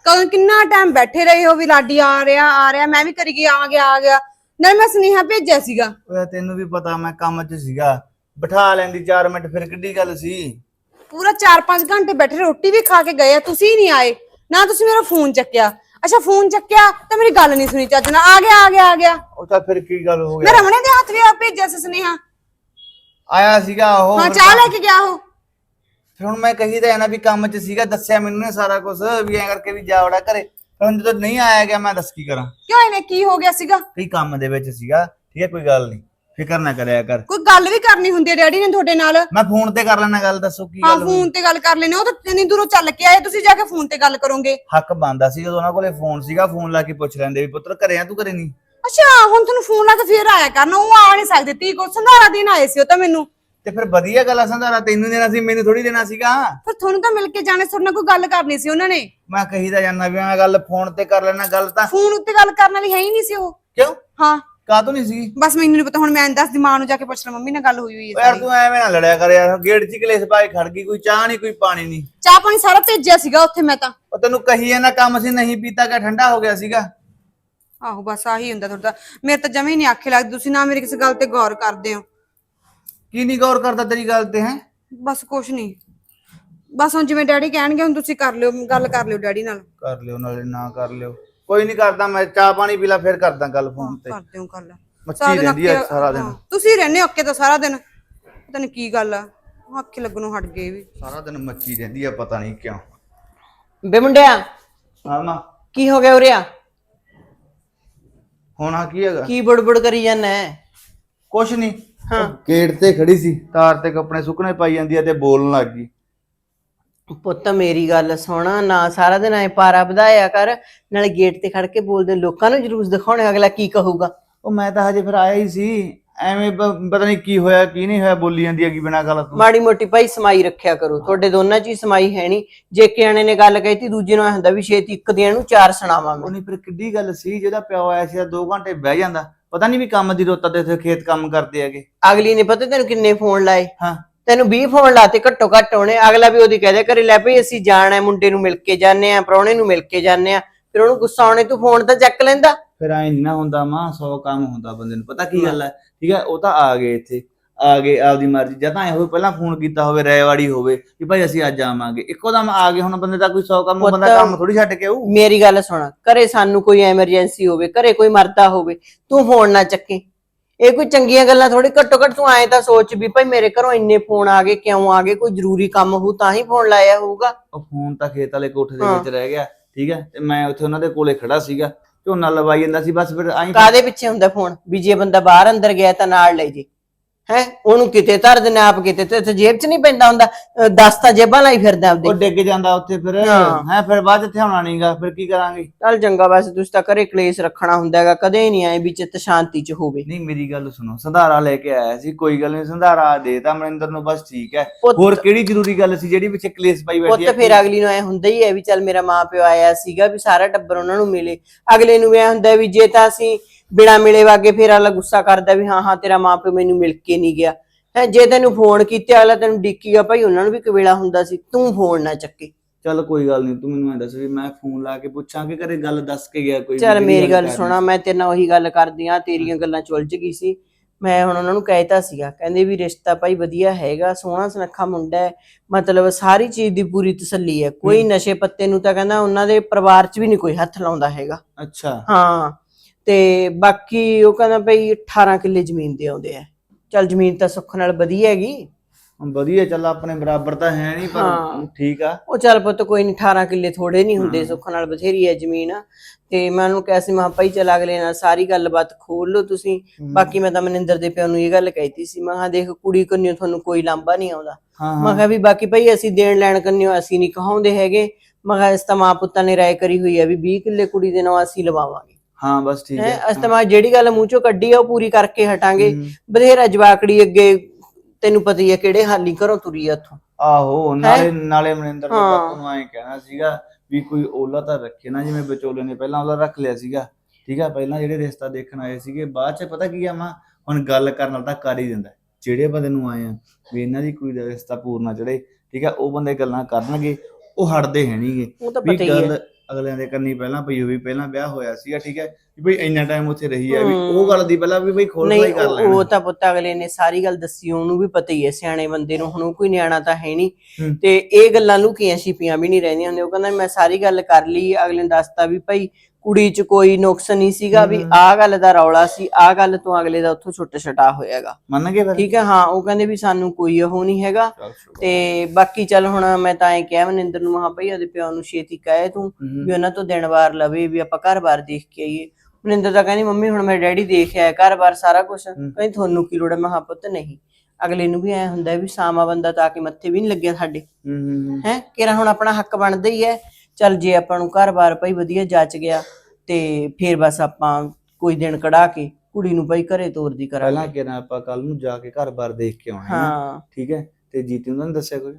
ਕਦੋਂ ਕਿੰਨਾ ਟਾਈਮ ਬੈਠੇ ਰਹੇ ਹੋ ਵੀ ਲਾਡੀ ਆ ਰਿਹਾ ਆ ਰਿਹਾ ਮੈਂ ਵੀ ਕਰੀ ਗਈ ਆ ਗਿਆ ਆ ਗਿਆ। ਨਾਲ ਮੈਂ ਸੁਨੇਹਾ ਭੇਜਿਆ ਸੀਗਾ। ਓਏ ਤੈਨੂੰ ਵੀ ਪਤਾ ਮੈਂ ਕੰਮ 'ਚ ਸੀਗਾ। ਬਿਠਾ ਲੈਂਦੀ 4 ਮਿੰਟ ਫਿਰ ਕਿੱਡੀ ਗੱਲ ਸੀ? ਪੂਰਾ 4-5 ਘੰਟੇ ਬੈਠੇ ਰੋਟੀ ਵੀ ਖਾ ਕੇ ਗਏ ਆ ਤੁਸੀਂ ਨਹੀਂ ਆਏ। ਨਾ ਤੁਸੀਂ ਮੇਰਾ ਫੋਨ ਚੱਕਿਆ। ਅੱਛਾ ਫੋਨ ਚੱਕਿਆ ਤਾਂ ਮੇਰੀ ਗੱਲ ਨਹੀਂ ਸੁਣੀ ਚੱਜ ਨਾਲ। ਆ ਗਿਆ ਆ ਗਿਆ ਆ ਗਿਆ। ਉਹ ਤਾਂ ਫਿਰ ਕੀ ਗੱਲ ਹੋ ਮੈਂ ਗਿਆ? ਰਮਣੇ ਦੇ ਹੱਥ ਵੀ ਆ ਭੇਜਿਆ ਸੀ ਸੁਨੇਹਾ। ਆਇਆ ਸੀਗਾ ਉਹ। ਹਾਂ ਚਾਹ ਲੈ ਕੇ ਗਿਆ ਉਹ। ਫਿਰ ਹੁਣ ਮੈਂ ਕਹੀ ਤਾਂ ਨਾ ਵੀ ਕੰਮ 'ਚ ਸੀਗਾ ਦੱਸਿਆ ਮੈਨੂੰ ਨੇ ਸਾਰਾ ਕੁਝ ਵੀ ਐਂ ਕਰਕੇ ਵੀ ਜਾ ਵੜਾ ਘਰੇ। ਹੁਣ ਜਦੋਂ ਨਹੀਂ ਆਇਆ ਗਿਆ ਮੈਂ ਦੱਸ ਕੀ ਕਰਾਂ? ਕਿਉਂ ਇਹਨੇ ਕੀ ਹੋ ਗਿਆ ਸੀਗਾ? ਕਈ ਕੰਮ ਦੇ ਵਿੱਚ ਸੀਗਾ ਠੀਕ ਹੈ ਕੋਈ ਗੱਲ ਨਹੀਂ। ਫਿਕਰ ਨਾ ਕਰਿਆ ਕਰ। ਕੋਈ ਗੱਲ ਵੀ ਕਰਨੀ ਹੁੰਦੀ ਹੈ ਡੈਡੀ ਨੇ ਤੁਹਾਡੇ ਨਾਲ। ਮੈਂ ਫੋਨ ਤੇ ਕਰ ਲੈਣਾ ਗੱਲ ਦੱਸੋ ਕੀ ਹਾਂ ਗੱਲ ਹੋਈ? ਫੋਨ ਤੇ ਗੱਲ ਕਰ ਲੈਣੇ ਉਹ ਤਾਂ ਇੰਨੀ ਦੂਰੋਂ ਚੱਲ ਕੇ ਆਏ ਤੁਸੀਂ ਜਾ ਕੇ ਫੋਨ ਤੇ ਗੱਲ ਕਰੋਗੇ। ਹੱਕ ਬੰਦਾ ਸੀ ਜਦੋਂ ਉਹਨਾਂ ਕੋਲੇ ਫੋਨ ਸੀਗਾ ਫੋਨ ਲਾ ਕੇ ਪੁੱਛ ਲੈਂਦੇ ਵੀ ਪੁੱਤਰ ਘਰੇ ਆ ਤੂੰ ਘਰੇ ਨਹੀਂ? ਅੱਛਾ ਹੁਣ ਤੁਹਾਨੂੰ ਫੋਨ ਲਾ ਕੇ ਫੇਰ ਆਇਆ ਕਰਨਾ ਉਹ ਆ ਨਹੀਂ ਸਕਦੇ ਤੀ ਕੋ ਸੰਧਾਰਾ ਦਿਨ ਆਏ ਸੀ ਉਹ ਤਾਂ ਮੈਨੂੰ। ਤੇ ਫਿਰ ਵਧੀਆ ਗੱਲ ਆ ਸੰਧਾਰਾ ਤੈਨੂੰ ਦੇਣਾ ਸੀ ਮੈਨੂੰ ਥੋੜੀ ਦੇਣਾ ਸੀਗਾ। ਫਿਰ ਤੁਹਾਨੂੰ ਤਾਂ ਮਿਲ ਕੇ ਜਾਣੇ ਤੁਹਾਡੇ ਨਾਲ ਕੋਈ ਗੱਲ ਕਰਨੀ ਸੀ ਉਹਨਾਂ ਨੇ। ਮੈਂ ਕਹੀਦਾ ਜਾਂਦਾ ਵੀ ਮੈਂ ਗੱਲ ਫੋਨ ਤੇ ਕਰ ਲੈਣਾ ਗੱਲ ਤਾਂ ਫੋਨ ਉੱਤੇ ਗੱਲ ਕਰਨ ਵਾਲੀ ਹੈ ਹੀ ਨਹੀਂ ਸੀ ਉਹ। ਕਿਉਂ? ਹਾਂ। ਕਾਹਤੋਂ ਨਹੀਂ ਸੀ ਬਸ ਮੈਨੂੰ ਨਹੀਂ ਪਤਾ ਹੁਣ ਮੈਂ ਦੱਸ ਦੀ ਮਾਂ ਨੂੰ ਜਾ ਕੇ ਪੁੱਛ ਲਾਂ ਮੰਮੀ ਨਾਲ ਗੱਲ ਹੋਈ ਹੋਈ ਹੈ ਯਾਰ ਸਾਰੀ। ਤੂੰ ਐਵੇਂ ਨਾ ਲੜਿਆ ਕਰ ਯਾਰ ਗੇਟ 'ਚ ਕਲੇਸ਼ ਪਾ ਕੇ ਖੜ ਗਈ ਕੋਈ ਚਾਹ ਨਹੀਂ ਕੋਈ ਪਾਣੀ ਨਹੀਂ ਚਾਹ ਪਾਣੀ ਸਾਰਾ ਭੇਜਿਆ ਸੀਗਾ ਉੱਥੇ ਮੈਂ ਤਾਂ। ਉਹ ਤੈਨੂੰ ਕਹੀ ਜਾਂਦਾ ਕੰਮ ਸੀ ਨਹੀਂ ਪੀਤਾ ਕਿ ਠੰਡਾ ਹੋ ਗਿਆ ਸੀਗਾ? ਆਹੋ ਬਸ ਆਹੀ ਹੁੰਦਾ ਤੁਹਾਡਾ ਮੇਰੇ ਤਾਂ ਜਮੇ ਨਹੀਂ ਆਖੇ ਲੱਗਦੀ ਤੁਸੀਂ ਨਾ ਮੇਰੀ ਕਿਸੇ ਗੱਲ ਤੇ ਗੌਰ ਕਰਦੇ ਹੋ। ਕੀ ਨਹੀਂ ਗੌਰ ਕਰਦਾ ਤੇਰੀ ਗੱਲ ਤੇ ਹੈ? ਬਸ ਕੁਛ ਨਹੀਂ ਬਸ ਹੁਣ ਜਿਵੇਂ ਡੈਡੀ ਕਹਿਣਗੇ ਹੁਣ ਤੁਸੀਂ ਕਰ ਲਿਓ ਗੱਲ ਕਰ ਲਿਓ ਡੈਡੀ ਨਾਲ। ਕਰ ਲਿਓ ਨਾਲੇ ਨਾ ਕਰ ਲਿਓ। ਕੋਈ ਨਹੀਂ ਕਰਦਾ ਮੈਂ ਚਾਹ ਪਾਣੀ ਪੀ ਲਾ ਫਿਰ ਕਰਦਾ ਗੱਲ ਫੋਨ ਤੇ। ਕਰਦੇ ਹੋ ਗੱਲ। ਮੱਛੀ ਸਾਰਾ ਦਿਨ ਰਹਿੰਦੀ ਆ ਅੱਕੇ- ਸਾਰਾ ਦਿਨ। ਹਾਂ, ਤੁਸੀਂ ਰਹਿੰਦੇ ਹੋ ਅੱਕੇ ਤਾਂ ਸਾਰਾ ਦਿਨ। ਪਤਾ ਨਹੀਂ ਕੀ ਗੱਲ ਆ ਅੱਖੇ ਲੱਗਣੋਂ ਹਟ ਗਏ ਵੀ। ਸਾਰਾ ਦਿਨ ਮੱਛੀ ਰਹਿੰਦੀ ਆ ਪਤਾ ਨਹੀਂ ਕਿਉਂ। ਬੇ ਮੁੰਡਿਆ ਹਾਂ ਮਾਂ। ਕੀ ਹੋ ਗਿਆ ਉਰਿਆ ਹੋਣਾ ਕੀ ਹੈਗਾ? ਕੀ ਬੜਬੜ ਕਰੀ ਜਾਂਦਾ ਕੁਛ ਨਹੀਂ ਹਾਂ। ਗੇਟ ਤੇ ਖੜੀ ਸੀ। ਤਾਰ ਤੇ ਕੱਪੜੇ ਸੁੱਕਣੇ ਪਾਈ ਜਾਂਦੀ ਆ ਤੇ ਬੋਲਣ ਲੱਗ ਗਈ। ਪੁੱਤ ਮੇਰੀ ਗੱਲ ਸੁਣ ਨਾ ਸਾਰਾ ਦਿਨ ਐ ਪਾਰਾ ਵਧਾਇਆ ਕਰ ਨਾਲੇ ਗੇਟ ਤੇ ਖੜ ਕੇ ਬੋਲਦੇ ਲੋਕਾਂ ਨੂੰ ਜਲੂਸ ਦਿਖਾਉਣੇ ਅਗਲਾ ਕੀ ਕਹੂਗਾ? ਉਹ ਮੈਂ ਤਾਂ ਹਜੇ ਫਿਰ ਆਇਆ ਹੀ ਸੀ ਐਵੇਂ ਪ- ਪਤਾ ਨਹੀਂ ਕੀ ਹੋਇਆ ਕੀ ਨਹੀਂ ਹੋਇਆ ਬੋਲੀ ਜਾਂਦੀ ਹੈਗੀ ਬਿਨਾਂ ਗੱਲ ਤੋਂ। ਮਾੜੀ ਮੋਟੀ ਭਾਈ ਸਮਾਈ ਰੱਖਿਆ ਕਰੋ ਤੁਹਾਡੇ ਦੋਨਾਂ 'ਚ ਹੀ ਸਮਾਈ ਹੈ ਨਹੀਂ। ਜੇ ਕਿਆਣੇ ਨੇ ਗੱਲ ਕਹੀ ਦੂਜੇ ਨੂੰ ਐ ਹੁੰਦਾ ਵੀ ਛੇਤੀ ਇੱਕ ਦਿਨ ਨੂੰ ਚਾਰ ਸੁਣਾਵਾਂ ਮੈਂ ਨਹੀਂ ਫਿਰ ਕਿੱਡੀ ਗੱਲ ਸੀ ਜਿਹਦਾ ਪਿਓ ਆਇਆ ਸੀ 2 ਘੰਟੇ ਬਹਿ ਜਾਂਦਾ। ਪਤਾ ਨਹੀਂ ਵੀ ਕੰਮ ਦੀ ਰੋਤਾ ਤੇ ਇੱਥੇ ਖੇਤ ਕੰਮ ਕਰਦੇ ਹੈਗੇ। ਅਗਲੀ ਨੇ ਪਤਾ ਤੈਨੂੰ ਕਿੰਨੇ ਫੋਨ ਲਾਏ? ਹਾਂ। ਤੈਨੂੰ 20 ਫੋਨ ਲਾਤੇ ਘੱਟੋ ਘੱਟ ਹੋਣੇ। ਅਗਲਾ ਵੀ ਉਹਦੀ ਕਹਦੇ ਕਰੇ ਲੈ ਭਈ ਅਸੀਂ ਜਾਣਾ ਮੁੰਡੇ ਨੂੰ ਮਿਲ ਕੇ ਜਾਂਦੇ ਆ ਪ੍ਰਾਹੁਣੇ ਨੂੰ ਮਿਲ ਕੇ ਜਾਂਦੇ ਆ ਫਿਰ ਉਹਨੂੰ ਗੁੱਸਾ ਆਉਣੇ ਤੂੰ ਫੋਨ ਤਾਂ ਚੱਕ ਲੈਂਦਾ। ਫਿਰ ਐ ਨਹੀਂ ਨਾ ਹੁੰਦਾ ਮਾਂ 100 ਕੰਮ ਹੁੰਦਾ ਬੰਦੇ ਨੂੰ। ਪਤਾ ਕੀ ਗੱਲ ਹੈ? ਠੀਕ ਹੈ ਉਹ ਤਾਂ ਆ ਗਏ ਇੱਥੇ। ਆ ਗਏ ਆਪਦੀ ਮਰਜ਼ੀ। ਜਾਂ ਤਾਂ ਹੋਵੇ ਪਹਿਲਾਂ ਫੋਨ ਕੀਤਾ ਹੋਵੇ ਰੈਵਾੜੀ ਹੋਵੇ ਕਿ ਭਾਈ ਅਸੀਂ ਅੱਜ ਆਵਾਂਗੇ। ਇੱਕੋ ਦਮ ਆ ਗਏ ਹੁਣ ਬੰਦੇ ਦਾ ਕੋਈ 100 ਕੰਮ ਬੰਦਾ ਕੰਮ ਥੋੜੀ ਛੱਡ ਕੇ ਆਊ। ਮੇਰੀ ਗੱਲ ਸੁਣ ਘਰੇ ਸਾਨੂੰ ਕੋਈ ਐਮਰਜੈਂਸੀ ਹੋਵੇ ਘਰੇ ਕੋਈ ਮਰਦਾ ਹੋਵੇ ਤੂੰ ਫੋਨ ਨਾ ਚੱਕੇ। ਇਹ ਕੋਈ ਚੰਗੀਆਂ ਗੱਲਾਂ ਥੋੜੀ ਘੱਟੋ ਘੱਟ ਤੂੰ ਐਂ ਤਾਂ ਸੋਚ ਵੀ ਭਾਈ ਮੇਰੇ ਘਰੋਂ ਇੰਨੇ ਫੋਨ ਆ ਗਏ ਕਿਉਂ ਆ ਗਏ? ਕੋਈ ਜ਼ਰੂਰੀ ਕੰਮ ਹੋਊ ਤਾਂ ਹੀ ਫੋਨ ਲਾਇਆ ਹੋਊਗਾ। ਉਹ ਫੋਨ ਤਾਂ ਖੇਤ ਵਾਲੇ ਕੋਠੇ ਦੇ ਹਾਂ। ਵਿੱਚ ਰਹਿ ਗਿਆ ਠੀਕ ਹੈ? ਤੇ ਮੈਂ ਉੱਥੇ ਉਹਨਾਂ ਦੇ ਕੋਲੇ ਖੜਾ ਸੀਗਾ ਝੋਨਾ ਲਵਾਈ ਜਾਂਦਾ ਸੀ ਬਸ ਫਿਰ ਆਈ ਕਾਦੇ ਪਿੱਛੇ ਹੁੰਦਾ ਫੋਨ ਵੀ ਜੇ ਬੰਦਾ ਬਾਹਰ ਅੰਦਰ ਗਿਆ ਤਾਂ ਨਾਲ ਲੈ ਜੇ। ਹੈ? ਉਹਨੂੰ ਕਿਤੇ ਧਰ ਦੇਣਾ ਆਪ ਕਿਤੇ ਤੇ ਇੱਥੇ ਜੇਬ 'ਚ ਨਹੀਂ ਪੈਂਦਾ ਹੁੰਦਾ। 10 ਤਾਂ ਜੇਬਾਂ ਲਾਈ ਫਿਰਦਾ ਉਹ ਆਪਦੇ ਡਿੱਗ ਜਾਂਦਾ ਉੱਥੇ ਫਿਰ। ਹਾਂ। ਹੈ ਫਿਰ ਬਾਅਦ ਚ ਥਿਆਉਣਾ ਨਹੀਂਗਾ ਫਿਰ ਕੀ ਕਰਾਂਗੇ? ਚੱਲ ਚੰਗਾ ਬਸ ਤੁਸੀਂ ਤਾਂ ਘਰੇ ਕਲੇਸ਼ ਰੱਖਣਾ ਹੁੰਦਾ ਹੈਗਾ ਕਦੇ ਨਹੀਂ ਆਏ ਵੀ ਚਿੱਤ ਸ਼ਾਂਤੀ 'ਚ ਹੋਵੇ। ਨਹੀਂ ਮੇਰੀ ਗੱਲ ਸੁਣੋ ਸੰਧਾਰਾ ਲੈ ਕੇ ਆਇਆ ਸੀ ਕੋਈ ਗੱਲ ਨਹੀਂ ਸੰਧਾਰਾ ਦੇਤਾ ਮਨਿੰਦਰ ਨੂੰ ਬਸ ਠੀਕ ਹੈ। ਪੁੱਤ- ਹੋਰ ਕਿਹੜੀ ਜ਼ਰੂਰੀ ਗੱਲ ਸੀ ਜਿਹੜੀ ਪਿੱਛੇ ਕਲੇਸ਼ ਪਾਈ ਬੈਠੀ ਪੁੱਤ ਫਿਰ ਅਗਲੀ ਨੂੰ ਐ ਹੁੰਦਾ ਹੀ ਹੈ ਵੀ ਚੱਲ ਮੇਰਾ ਮਾਂ ਪਿਓ ਆਇਆ ਸੀਗਾ ਵੀ ਸਾਰਾ ਟੱਬਰ ਉਹਨਾਂ ਨੂੰ ਮਿਲੇ। ਅਗਲੇ ਨੂੰ ਐ ਹੁੰਦਾ ਵੀ ਜੇ ਤਾਂ ਅਸੀਂ ਬਿਨਾ ਮਿਲੇ ਵਾਗੇ ਫਿਰ ਅਗਲਾ ਗੁੱਸਾ ਕਰਦਾ ਵੀ ਹਾਂ ਹਾਂ ਤੇਰਾ ਮਾਂ ਪਿਓ ਮੈਨੂੰ ਮਿਲ ਕੇ ਨਹੀਂ ਗਿਆ। ਹੈ ਜੇ ਤੈਨੂੰ ਫੋਨ ਕੀਤੇ ਅਗਲਾ ਤੈਨੂੰ ਡਿੱਕੀਗਾ ਭਾਈ ਉਹਨਾਂ ਨੂੰ ਵੀ ਕਵੇਲਾ ਹੁੰਦਾ ਸੀ ਤੂੰ ਫੋਨ ਨਾ ਚੱਕੇ। ਚੱਲ ਕੋਈ ਗੱਲ ਨਹੀਂ ਤੂੰ ਮੈਨੂੰ ਐ ਦੱਸ ਵੀ ਮੈਂ ਫੋਨ ਲਾ ਕੇ ਪੁੱਛਾਂ ਕਿ ਘਰੇ ਗੱਲ ਦੱਸ ਕੇ ਗਿਆ ਕੋਈ ਚੱਲ ਮੇਰੀ ਗੱਲ ਸੁਣਾ ਮੈਂ ਤੇਰੇ ਨਾਲ ਉਹੀ ਗੱਲ ਕਰਦੀ ਆ ਤੇਰੀਆਂ ਗੱਲਾਂ ਚ ਉਲਝ ਗਈ ਸੀ। ਮੈਂ ਹੁਣ ਉਹਨਾਂ ਨੂੰ ਕਹਿਤਾ ਸੀਗਾ ਕਹਿੰਦੇ ਵੀ ਰਿਸ਼ਤਾ ਭਾਈ ਵਧੀਆ ਹੈਗਾ ਸੋਹਣਾ ਸੁਨੱਖਾ ਮੁੰਡਾ ਹੈ ਮਤਲਬ ਸਾਰੀ ਚੀਜ਼ ਦੀ ਪੂਰੀ ਤਸੱਲੀ ਹੈ। ਕੋਈ ਨਸ਼ੇ ਪੱਤੇ ਨੂੰ ਤਾਂ ਕਹਿੰਦਾ ਉਹਨਾਂ ਦੇ ਪਰਿਵਾਰ 'ਚ ਵੀ ਨਹੀਂ ਕੋਈ ਹੱਥ ਲਾਉਂਦਾ ਹੈਗਾ। ਅੱਛਾ। ਹਾਂ। ਤੇ ਬਾਕੀ ਉਹ ਕਹਿੰਦਾ ਭਈ 18 ਕਿੱਲੇ ਜ਼ਮੀਨ ਦੇ ਆਉਂਦੇ ਆ। ਚੱਲ ਜ਼ਮੀਨ ਤਾਂ ਸੁੱਖ ਨਾਲ ਵਧੀਆ ਹੈਗੀ। ਵਧੀਆ ਚੱਲ ਆਪਣੇ ਬਰਾਬਰ ਤਾਂ ਹੈ ਨਹੀਂ ਹਾਂ। ਪਰ ਠੀਕ ਆ। ਉਹ ਚੱਲ ਪੁੱਤ ਕੋਈ ਨਹੀਂ 18 ਕਿੱਲੇ ਥੋੜੇ ਨਹੀਂ ਹੁੰਦੇ ਸੁੱਖ ਨਾਲ ਬਥੇਰੀ ਹੈ ਜ਼ਮੀਨ। ਤੇ ਮੈਂ ਉਹਨੂੰ ਕਿਹਾ ਸੀ ਮੈਂ ਕਿਹਾ ਭਾਈ ਚੱਲ ਅਗਲੇ ਨਾਲ ਸਾਰੀ ਗੱਲਬਾਤ ਖੋਲ ਲਓ ਤੁਸੀਂ। ਬਾਕੀ ਮੈਂ ਤਾਂ ਮਨਿੰਦਰ ਦੇ ਪਿਓ ਨੂੰ ਇਹ ਗੱਲ ਕਹਿਤੀ ਸੀ ਮੈਂ ਕਿਹਾ ਦੇਖ ਕੁੜੀ ਕੰਨਿਓ ਤੁਹਾਨੂੰ ਕੋਈ ਲਾਂਭਾ ਨਹੀਂ ਆਉਂਦਾ। ਹਾਂ ਮੈਂ ਕਿਹਾ ਵੀ ਬਾਕੀ ਭਾਈ ਅਸੀਂ ਦੇਣ ਲੈਣ ਕੰਨਿਓ ਅਸੀਂ ਨਹੀਂ ਕਹਾਉਂਦੇ ਹੈਗੇ। ਮੈਂ ਕਿਹਾ ਇਸ ਤਾਂ ਮਾਂ ਪੁੱਤਾਂ ਨੇ ਰਾਏ ਕਰੀ ਹੋਈ ਹੈ ਵੀ 20 ਕਿੱਲੇ ਕੁੜੀ ਦੇ ਨਾਂ ਅਸੀਂ ਲਵਾਵਾਂਗੇ। ਹਾਂ ਬਸ ਠੀਕ ਹੈ ਹੈ ਅਸੀਂ ਤਾਂ ਮੈਂ ਕਿਹਾ ਜਿਹੜੀ ਗੱਲ ਮੂੰਹ ਚੋਂ ਕੱਢੀ ਆ ਉਹ ਪੂਰੀ ਕਰਕੇ ਹਟਾਂਗੇ। ਹਮ। ਬਥੇਰਾ ਜਵਾਕੜੀ ਅੱਗੇ ਤੈਨੂੰ ਪਤਾ ਹੀ ਹੈ ਕਿਹੜੇ ਹਾਲੀ ਘਰੋਂ ਤੁਰੀ ਆ ਉੱਥੋਂ। ਆਹੋ ਨਾਲੇ ਨਾਲੇ ਮਨਿੰਦਰ ਦੇ ਹਾਂ। ਬਾਪੂ ਨੂੰ ਐਂ ਕਹਿਣਾ ਸੀਗਾ ਵੀ ਕੋਈ ਓਲਾ ਤਾਂ ਰੱਖੇ ਨਾ ਜਿਵੇਂ ਵਿਚੋਲੇ ਨੇ ਪਹਿਲਾਂ ਉਹਦਾ ਰੱਖ ਲਿਆ ਸੀਗਾ। ਠੀਕ ਆ ਪਹਿਲਾਂ ਜਿਹੜੇ ਰਿਸ਼ਤਾ ਦੇਖਣ ਆਏ ਸੀਗੇ ਬਾਅਦ ਚ ਪਤਾ ਕੀ ਆ ਮਾਂ ਹੁਣ ਗੱਲ ਕਰਨ ਨਾਲ ਤਾਂ ਕਰ ਹੀ ਦਿੰਦਾ। ਜਿਹੜੇ ਬੰਦੇ ਨੂੰ ਆਏ ਆ ਵੀ ਇਹਨਾਂ ਦੀ ਕੁੜੀ ਦਾ ਰਿਸ਼ਤਾ ਪੂਰਨਾ ਚੜੇ ਠੀਕ ਆ ਉਹ ਬੰਦੇ ਗੱਲਾਂ ਕਰਨਗੇ ਉਹ ਹਟਦੇ ਹੈ ਨਹੀਂਗੇ ਉਹ ਤਾਂ ਵੀ ਪਤਾ ਹੀ ਹੈ ਗੱਲ ਅਗਲਿਆਂ ਦੇ ਕੰਨੀ ਪਹਿਲਾਂ ਪਈ ਹੋਈ ਪਹਿਲਾਂ ਵਿਆਹ ਹੋਇਆ ਸੀਗਾ ਠੀਕ ਹੈ? ਵੀ ਬਈ ਇੰਨਾ ਟਾਈਮ ਉੱਥੇ ਰਹੀ ਹੈ ਵੀ ਉਹ। ਗੱਲ ਦੀ ਪਹਿਲਾਂ ਵੀ ਬਈ ਖੋਲ ਨਹੀਂ ਕਰ ਲੈਣਾ ਉਹ ਤਾਂ ਪੁੱਤ ਅਗਲੇ ਨੇ ਸਾਰੀ ਗੱਲ ਦੱਸੀ ਉਹਨੂੰ ਵੀ ਪਤਾ ਹੀ ਹੈ ਸਿਆਣੇ ਬੰਦੇ ਨੂੰ ਹੁਣ ਉਹ ਕੋਈ ਨਿਆਣਾ ਤਾਂ ਹੈ ਨਹੀਂ। ਤੇ ਇਹ ਗੱਲਾਂ ਲੁਕੀਆਂ ਛਿਪੀਆਂ ਵੀ ਨਹੀਂ ਰਹਿੰਦੀਆਂ ਹੁੰਦੀਆਂ ਉਹ ਕਹਿੰਦਾ ਮੈਂ ਸਾਰੀ ਗੱਲ ਕਰ ਲਈ ਅਗਲੇ ਨੇ ਦੱਸਤਾ ਵੀ ਭਾਈ ਕੁੜੀ 'ਚ ਕੋਈ ਨੁਕਸ ਨਹੀਂ ਸੀਗਾ ਵੀ। ਆਹ ਗੱਲ ਦਾ ਰੌਲਾ ਸੀ ਆਹ ਗੱਲ ਤੋਂ ਅਗਲੇ ਦਾ ਉੱਥੋਂ ਛੁੱਟ ਛਟਾ ਹੋਇਆਗਾ ਮੰਨ ਗਏ ਫਿਰ ਠੀਕ ਹੈ ਹਾਂ ਉਹ ਕਹਿੰਦੇ ਵੀ ਸਾਨੂੰ ਕੋਈ ਉਹ ਨਹੀਂ ਹੈਗਾ। ਤੇ ਬਾਕੀ ਚੱਲ ਹੁਣ ਮੈਂ ਤਾਂ ਐ ਕਿਹਾ ਮਨਿੰਦਰ ਨੂੰ ਮਹਾ ਭਈ ਉਹਦੇ ਪਿਓ ਨੂੰ ਛੇਤੀ ਕਹੇ ਤੂੰ। ਵੀ ਉਹਨਾਂ ਤੋਂ ਦਿਨ ਵਾਰ ਲਵੇ ਵੀ ਆਪਾਂ ਘਰ-ਬਾਰ ਦੇਖ ਕੇ ਆਈਏ ਮਨਿੰਦਰ ਤਾਂ ਕਹਿੰਦੀ ਮੰਮੀ ਹੁਣ ਮੇਰੇ ਡੈਡੀ ਦੇਖ ਆਇਆ ਘਰ-ਬਾਰ ਸਾਰਾ ਕੁਝ ਕਹਿੰਦੀ ਤੁਹਾਨੂੰ ਕੀ ਲੋੜ ਹੈ? ਮੈਂ ਕਿਹਾ ਪੁੱਤ ਨਹੀਂ। ਅਗਲੇ ਨੂੰ ਵੀ ਐ ਹੁੰਦਾ ਵੀ ਸਾਮਾ ਬੰਦਾ ਤਾਂ ਕੇ ਮੱਥੇ ਵੀ ਨਹੀਂ ਲੱਗਿਆ ਸਾਡੇ। ਹੂੰ ਕਿਰਾ ਹੁਣ ਆਪਣਾ ਹੱਕ ਬਣਦਾ ਹੀ ਹੈ। ਚੱਲ ਜੇ ਆਪਾਂ ਨੂੰ ਘਰ-ਬਾਰ ਭਈ ਵਧੀਆ ਜੱਚ ਗਿਆ ਤੇ ਫੇਰ ਬਸ ਆਪਾਂ ਕੋਈ ਦਿਨ ਕਢਾ ਕੇ ਕੁੜੀ ਨੂੰ ਭਈ ਘਰੇ ਤੋਰਦੀ ਪਹਿਲਾਂ ਕਰਾਂਗੇ ਕਿਹਾ ਆਪਾਂ ਕੱਲ ਨੂੰ ਜਾ ਕੇ ਘਰ-ਬਾਰ ਦੇਖ ਕੇ ਆਉਣਾ ਹੈ ਠੀਕ ਹੈ? ਤੇ ਜੀਤੀ ਨੂੰ ਤਾਂ ਨੀ ਦੱਸਿਆ ਕੁਝ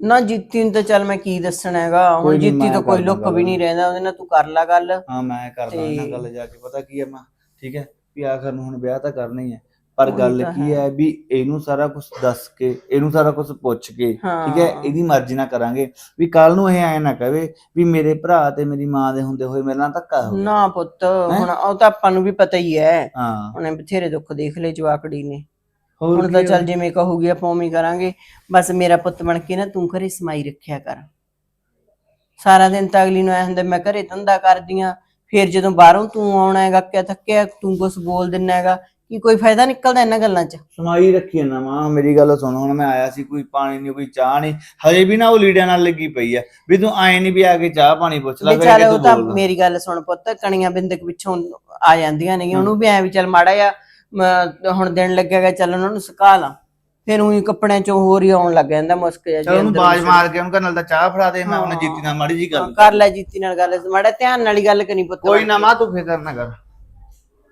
ਨਾ ਜੀਤੀ ਨੂੰ ਤਾਂ ਚੱਲ ਮੈਂ ਕੀ ਦੱਸਣਾ ਹੈਗਾ? ਕੋਈ ਹੁਣ ਨੀ, ਜੀਤੀ ਮੈਂ ਤੋਂ ਕੋਈ ਕਰ ਲੁੱਕ ਲੂੰਗਾ ਵੀ ਨਹੀਂ ਰਹਿੰਦਾ ਉਹਦੇ ਨਾਲ ਤੂੰ ਕਰ ਲੈ ਗੱਲ। ਹਾਂ ਮੈਂ ਕਰਦਾ ਇਹਨਾਂ ਤੇ- ਗੱਲ ਜਾ ਕੇ। ਪਤਾ ਕੀ ਹੈ ਮਾਂ ਠੀਕ ਹੈ ਵੀ ਆਖਰ ਨੂੰ ਹੁਣ ਵਿਆਹ ਤਾਂ ਕਰਨਾ ਹੀ ਹੈ। ਪਰ ਉਹੀ ਗੱਲ ਤਾਂ ਕੀ ਹੈ। ਵੀ ਇਹਨੂੰ ਸਾਰਾ ਕੁਝ ਦੱਸ ਕੇ ਇਹਨੂੰ ਸਾਰਾ ਕੁਝ ਪੁੱਛ ਕੇ ਠੀਕ ਹੈ ਹਾਂ। ਇਹਦੀ ਮਰਜ਼ੀ ਨਾਲ ਕਰਾਂਗੇ। ਵੀ ਕੱਲ ਨੂੰ ਇਹ ਐ ਨਾ ਕਵੇ ਵੀ ਮੇਰੇ ਭਰਾ ਤੇ ਮੇਰੀ ਮਾਂ ਦੇ ਹੁੰਦੇ ਹੋਏ ਮੇਰੇ ਨਾਲ ਧੱਕਾ ਹੋ ਗਿਆ। ਨਾ ਪੁੱਤ ਹੁਣ ਉਹ ਤਾਂ ਆਪਾਂ ਨੂੰ ਵੀ ਪਤਾ ਹੀ ਹੈ। ਹਾਂ। ਉਹਨੇ ਬਥੇਰੇ ਦੁੱਖ ਦੇਖ ਲਏ ਜਵਾਕੜੀ ਨੇ। ਹੋਰ ਹੁਣ ਤਾਂ ਕੀ ਚੱਲ? ਜਿਵੇਂ ਕਹੂਗੀ ਆਪਾਂ ਉਵੇਂ ਹੀ ਕਰਾਂਗੇ। ਬਸ ਮੇਰਾ ਪੁੱਤ ਬਣ ਕੇ ਨਾ ਤੂੰ ਘਰੇ ਸਮਾਈ ਰੱਖਿਆ ਕਰ। ਸਾਰਾ ਦਿਨ ਤਾਂ ਅਗਲੀ ਨੂੰ ਐ ਹੁੰਦਾ ਮੈਂ ਘਰੇ ਧੰਦਾ ਕਰਦੀ ਆਂ ਫਿਰ ਜਦੋਂ ਬਾਹਰੋਂ ਤੂੰ ਆਉਣਾ ਹੈਗਾ ਕਿਆ ਥੱਕਿਆ ਤੂੰ ਕੁਛ ਬੋਲ ਦਿੰਨਾ ਹੈਗਾ ਕੀ ਕੋਈ ਫਾਇਦਾ ਨਿਕਲਦਾ ਇਹਨਾਂ ਗੱਲਾਂ 'ਚ? ਸਮਾਈ ਰੱਖੀ ਨਾ ਮਾਂ ਮੇਰੀ ਗੱਲ ਸੁਣ ਹੁਣ ਮੈਂ ਆਇਆ ਸੀ ਕੋਈ ਪਾਣੀ ਨਹੀਂ ਕੋਈ ਚਾਹ ਨਹੀਂ। ਹਜੇ ਵੀ ਨਾ ਉਹ ਲੀੜਿਆਂ ਨਾਲ ਲੱਗੀ ਪਈ ਆ ਵੀ ਤੂੰ ਆਏ ਨਹੀਂ ਵੀ ਆ ਕੇ ਚਾਹ ਪਾਣੀ ਪੁੱਛ ਲੈ ਵੀ ਚੱਲ ਉਹ ਤੂੰ ਮੇਰੀ ਗੱਲ ਸੁਣ ਪੁੱਤ ਕਣੀਆਂ ਬਿੰਦਕ ਪਿੱਛੋਂ ਆ ਜਾਂਦੀਆਂ ਨੇ ਉਹਨੂੰ ਵੀ ਐ ਵੀ ਚੱਲ ਮਾੜਾ ਜਿਹਾ ਮ, ਹੁਣ ਦਿਨ ਲੱਗੇਗਾ ਚੱਲ ਉਹਨਾਂ ਨੂੰ ਸੁਕਾ ਲਾਂ। ਫਿਰ ਉਹੀ ਕੱਪੜਿਆਂ ਚੋਂ ਹੋਰ ਹੀ ਆਉਣ ਲੱਗ ਜਾਂਦਾ ਮੁਸਕ ਜਿਹਾ ਚਲ ਜੇ ਉਹਨੂੰ ਅੰਦਰ ਬਾਜ ਮਾਰ ਕੇ ਉਹਨੂੰ ਨਾਲ ਤਾਂ ਚਾਹ ਫੜਾ ਦੇ ਮੈਂ ਉਹਨੇ। ਜੀਤੀ ਨਾਲ ਮਾੜੀ ਜੀ ਗੱਲ। ਕਰ ਲੈ ਜੀਤੀ ਨਾਲ ਗੱਲ ਮਾੜਾ ਧਿਆਨ ਨਾਲ ਹੀ ਗੱਲ ਕਰੀ ਪੁੱਤ। ਕੋਈ ਨਾ ਮਾਂ ਤੂੰ ਫਿਕਰ ਨਾ ਕਰ।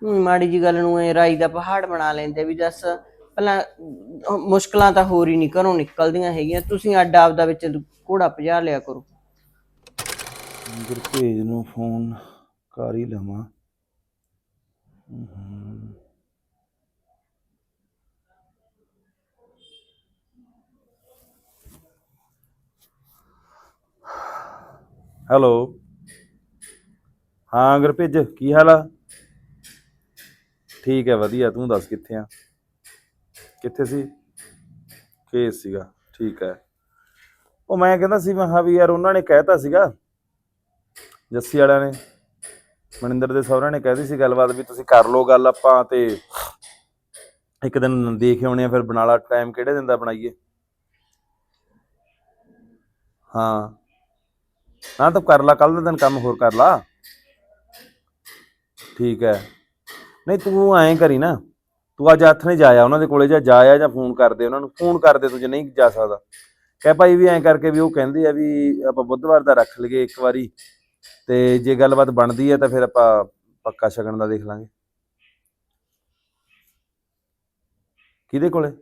ਹੂੰ, ਮਾੜੀ ਜੀ ਗੱਲ ਨੂੰ ਇਹ ਰਾਈ ਦਾ ਪਹਾੜ ਬਣਾ ਲੈਂਦੇ ਵੀ ਦੱਸ ਪਹਿਲਾਂ ਅਹ, ਮੁਸ਼ਕਲਾਂ ਤਾਂ ਹੋਰ ਹੀ ਨਹੀਂ ਘਰੋਂ ਨਿਕਲਦੀਆਂ ਹੈਗੀਆਂ। ਤੁਸੀਂ ਅੱਡ ਆਪਦਾ ਵਿੱਚ ਘੋੜਾ ਭਜਾ ਲਿਆ ਕਰੋ। ਗੁਰਭੇਜ ਨੂੰ ਫੋਨ ਕਰ ਹੀ ਲਵਾਂ। ਹਮ। ਹੈਲੋ। ਹਾਂ ਗੁਰਭੇਜ ਕੀ ਹਾਲ ਆ? ਠੀਕ ਹੈ, ਵਧੀਆ, ਤੂੰ ਦੱਸ ਕਿੱਥੇ ਆ? ਕਿੱਥੇ ਸੀ? ਕੇਸ ਸੀਗਾ, ਠੀਕ ਹੈ। ਉਹ ਮੈਂ ਕਹਿੰਦਾ ਸੀ, ਮੈਂ ਹਾਂ ਵੀ ਯਾਰ ਉਹਨਾਂ ਨੇ ਕਹਿਤਾ ਸੀਗਾ, ਜੱਸੀ ਵਾਲਿਆਂ ਨੇ, ਮਨਿੰਦਰ ਦੇ ਸਹੁਰਿਆਂ ਨੇ ਕਹਿਦੀ ਸੀ ਗੱਲਬਾਤ ਵੀ ਤੁਸੀਂ ਕਰ ਲਓ ਗੱਲ ਆਪਾਂ ਤੇ ਇੱਕ ਦਿਨ ਦੇਖ ਆਉਣੇ ਆ, ਫਿਰ ਬਣਾ ਲਾ ਟਾਈਮ ਕਿਹੜੇ ਦਿਨ ਦਾ ਬਣਾਈਏ? ਹਾਂ। ਹਾਂ ਤਾਂ ਕਰ ਲਾ ਕੱਲ ਦਾ ਦਿਨ ਕੰਮ ਹੋਰ ਕਰ ਲਾ। ਠੀਕ ਹੈ। ਨਹੀਂ, ਤੂੰ ਐਂ ਕਰੀ ਨਾ। ਤੂੰ ਅੱਜ ਹੱਥ ਨੇ ਜਾਇਆ ਉਹਨਾਂ ਦੇ ਕੋਲੇ, ਜਾਂ ਜਾਇਆ ਜਾਂ ਫੋਨ ਕਰਦੇ ਉਹਨਾਂ ਨੂੰ। ਫੋਨ ਕਰਦੇ ਤੂੰ, ਜੇ ਨਹੀਂ ਜਾ ਸਕਦਾ। ਕਹਿ ਭਾਈ ਵੀ ਐਂ ਕਰਕੇ ਵੀ ਉਹ ਕਹਿੰਦੇ ਆ ਵੀ ਆਪਾਂ ਬੁੱਧਵਾਰ ਦਾ ਰੱਖ ਲਈਏ ਇੱਕ ਵਾਰੀ। ਤੇ ਜੇ ਗੱਲਬਾਤ ਬਣਦੀ ਹੈ ਤਾਂ ਫਿਰ ਆਪਾਂ ਪੱਕਾ ਸ਼ਗਨ ਦਾ ਦੇਖ ਲਾਂਗੇ। ਕਿਹਦੇ ਕੋਲੇ?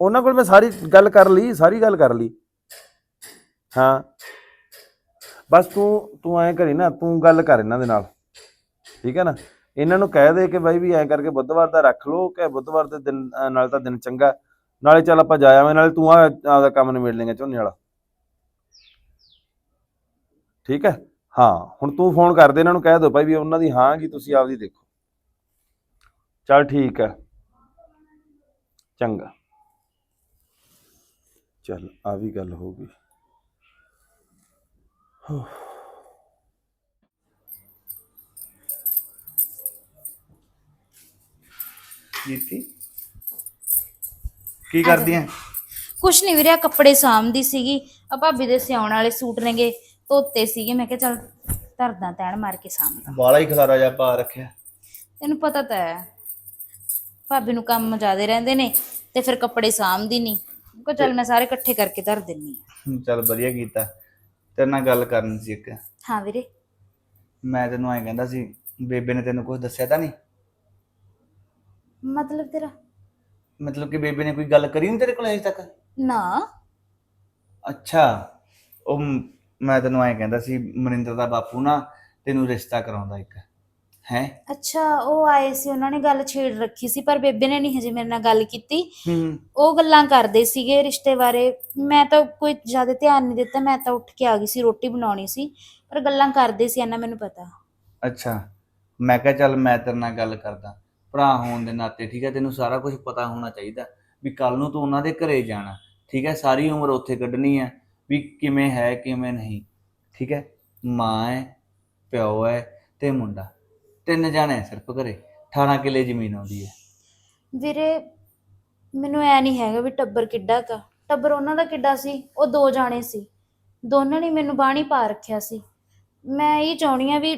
ਉਹਨਾਂ ਕੋਲ ਮੈਂ ਸਾਰੀ ਗੱਲ ਕਰ ਲਈ, ਸਾਰੀ ਗੱਲ ਕਰ ਲਈ। ਹਾਂ। ਬਸ ਤੂੰ ਤੂੰ ਐਂ ਕਰੀ ਨਾ ਤੂੰ ਗੱਲ ਕਰ ਇਹਨਾਂ ਦੇ ਨਾਲ। ਠੀਕ ਹੈ ਨਾ? ਇਹਨਾਂ ਨੂੰ ਕਹਿ ਦੇ ਕਿ ਬਾਈ ਵੀ ਐਂ ਕਰਕੇ ਬੁੱਧਵਾਰ ਦਾ ਰੱਖ ਲਓ ਕਿ ਬੁੱਧਵਾਰ ਦੇ ਦਿਨ ਅ, ਨਾਲ ਤਾਂ ਦਿਨ ਚੰਗਾ। ਨਾਲੇ ਚੱਲ ਆਪਾਂ ਜਾ ਆਵਾਂ ਨਾਲੇ ਤੂੰ ਆ ਆਪਦਾ ਕੰਮ ਨਿਬੇੜ ਲੇਂਗਾ ਝੋਨੇ ਵਾਲਾ। ਠੀਕ ਹੈ? ਹਾਂ ਹੁਣ ਤੂੰ ਫੋਨ ਕਰ ਦੇ ਇਹਨਾਂ ਨੂੰ ਕਹਿ ਦੋ ਭਾਈ ਵੀ ਉਹਨਾਂ ਦੀ ਹਾਂ ਕੀ ਤੁਸੀਂ ਆਪਦੀ ਦੇਖੋ। ਚੱਲ ਠੀਕ ਹੈ। ਚੰਗਾ। ਚੱਲ ਆ ਵੀ ਗੱਲ ਹੋ ਗਈ। ਜੀਤੀ? ਕੀ ਕਰਦੀ ਐ ਕੁਛ ਨਹੀਂ ਵੀਰੇ ਆਹ ਕੱਪੜੇ ਸਾਂਭਦੀ ਸੀਗੀ। ਆ ਭਾਬੀ ਦੇ ਸਿਆਉਣ ਵਾਲੇ ਸੂਟ ਨੇਗੇ ਧੋਤੇ ਸੀਗੇ। ਮੈਂ ਕਿਹਾ ਚੱਲ ਧਰਦਾ ਤੈਣ ਮਾਰ ਕੇ ਸਾਂਭਦਾ ਬਾਲਾ ਹੀ ਖਲਾਰਾ ਜਾ ਪਾ ਰੱਖਿਆ। ਤੈਨੂੰ ਪਤਾ ਤਾਂ ਹੈ। ਭਾਬੀ ਨੂੰ ਕੰਮ ਜ਼ਿਆਦੇ ਰਹਿੰਦੇ ਨੇ ਤੇ ਫਿਰ ਕੱਪੜੇ ਸਾਂਭਦੀ ਨਹੀਂ ਕਿਹਾ ਚੱਲ ਮੈਂ ਸਾਰੇ ਇਕੱਠੇ ਕਰਕੇ ਧਰ ਦਿੰਨੀ ਆ। ਚੱਲ ਵਧੀਆ ਕੀਤਾ। ਤੇਰੇ ਨਾਲ ਗੱਲ ਕਰਨੀ ਸੀ ਇੱਕ। ਹਾਂ ਵੀਰੇ। ਮੈਂ ਤੈਨੂੰ ਐਂ ਕਹਿੰਦਾ ਸੀ ਬੇਬੇ ਨੇ ਤੈਨੂੰ ਕੁਝ ਦੱਸਿਆ ਤਾਂ ਨਹੀਂ? ਮਤਲਬ ਤੇਰਾ? ਮਤਲਬ ਕਿ ਬੇਬੇ ਨੇ ਕੋਈ ਗੱਲ ਕਰੀ ਨਹੀਂ ਤੇਰੇ ਕੋਲ ਅਜੇ ਤੱਕ? ਨਾ। ਅੱਛਾ। ਉਹ ਮ- ਮੈਂ ਤੈਨੂੰ ਐਂ ਕਹਿੰਦਾ ਸੀ ਮਨਿੰਦਰ ਦਾ ਬਾਪੂ ਨਾ ਤੈਨੂੰ ਰਿਸ਼ਤਾ ਕਰਾਉਂਦਾ ਇੱਕ। ਹੈ। ਅੱਛਾ ਉਹ ਆਏ ਸੀ ਉਹਨਾਂ ਨੇ ਗੱਲ ਛੇੜ ਰੱਖੀ ਸੀ ਪਰ ਬੇਬੇ ਨੇ ਨਹੀਂ ਹਜੇ ਮੇਰੇ ਨਾਲ ਗੱਲ ਕੀਤੀ। ਹੂੰ। ਉਹ ਗੱਲਾਂ ਕਰਦੇ ਸੀਗੇ ਰਿਸ਼ਤੇ ਬਾਰੇ। ਮੈਂ ਤਾਂ ਕੋਈ ਜ਼ਿਆਦਾ ਧਿਆਨ ਨਹੀਂ ਦਿੱਤਾ ਮੈਂ ਤਾਂ ਉੱਠ ਕੇ ਆ ਗਈ ਸੀ ਰੋਟੀ ਬਣਾਉਣੀ ਸੀ ਪਰ ਗੱਲਾਂ ਕਰਦੇ ਸੀ ਇਹਨਾਂ ਮੈਨੂੰ ਪਤਾ। ਅੱਛਾ ਮੈਂ ਕਿਹਾ ਚੱਲ ਮੈਂ ਤੇਰੇ ਨਾਲ ਗੱਲ ਕਰਦਾ। ਭਰਾ ਹੋਣ ਦੇ ਨਾਤੇ ਠੀਕ ਹੈ ਤੈਨੂੰ ਸਾਰਾ ਕੁਝ ਪਤਾ ਹੋਣਾ ਚਾਹੀਦਾ ਵੀ ਕੱਲ ਨੂੰ ਤੂੰ ਉਹਨਾਂ ਦੇ ਘਰੇ ਜਾਣਾ ਠੀਕ ਹੈ ਸਾਰੀ ਉਮਰ ਉੱਥੇ ਕੱਢਣੀ ਹੈ ਵੀ ਕਿਵੇਂ ਹੈ ਕਿਵੇਂ ਨਹੀਂ ਠੀਕ ਹੈ। ਮਾਂ ਹੈ ਪਿਓ ਹੈ ਤੇ ਮੁੰਡਾ। ਤਿੰਨ ਜਾਣੇ ਆ ਸਿਰਫ ਘਰੇ 18 ਕਿੱਲੇ ਜ਼ਮੀਨ ਆਉਂਦੀ ਹੈ। ਵੀਰੇ ਮੈਨੂੰ ਐ ਨਹੀਂ ਹੈਗਾ ਵੀ ਟੱਬਰ ਕਿੱਡਾ ਕਾ ਟੱਬਰ ਉਹਨਾਂ ਦਾ ਕਿੱਡਾ ਸੀ? ਉਹ ਦੋ ਜਾਣੇ ਸੀ। ਦੋਨਾਂ ਨੇ ਮੈਨੂੰ ਬਾਣੀ ਪਾ ਰੱਖਿਆ ਸੀ। ਮੈਂ ਇਹ ਚਾਹੁੰਦੀ ਆ ਵੀ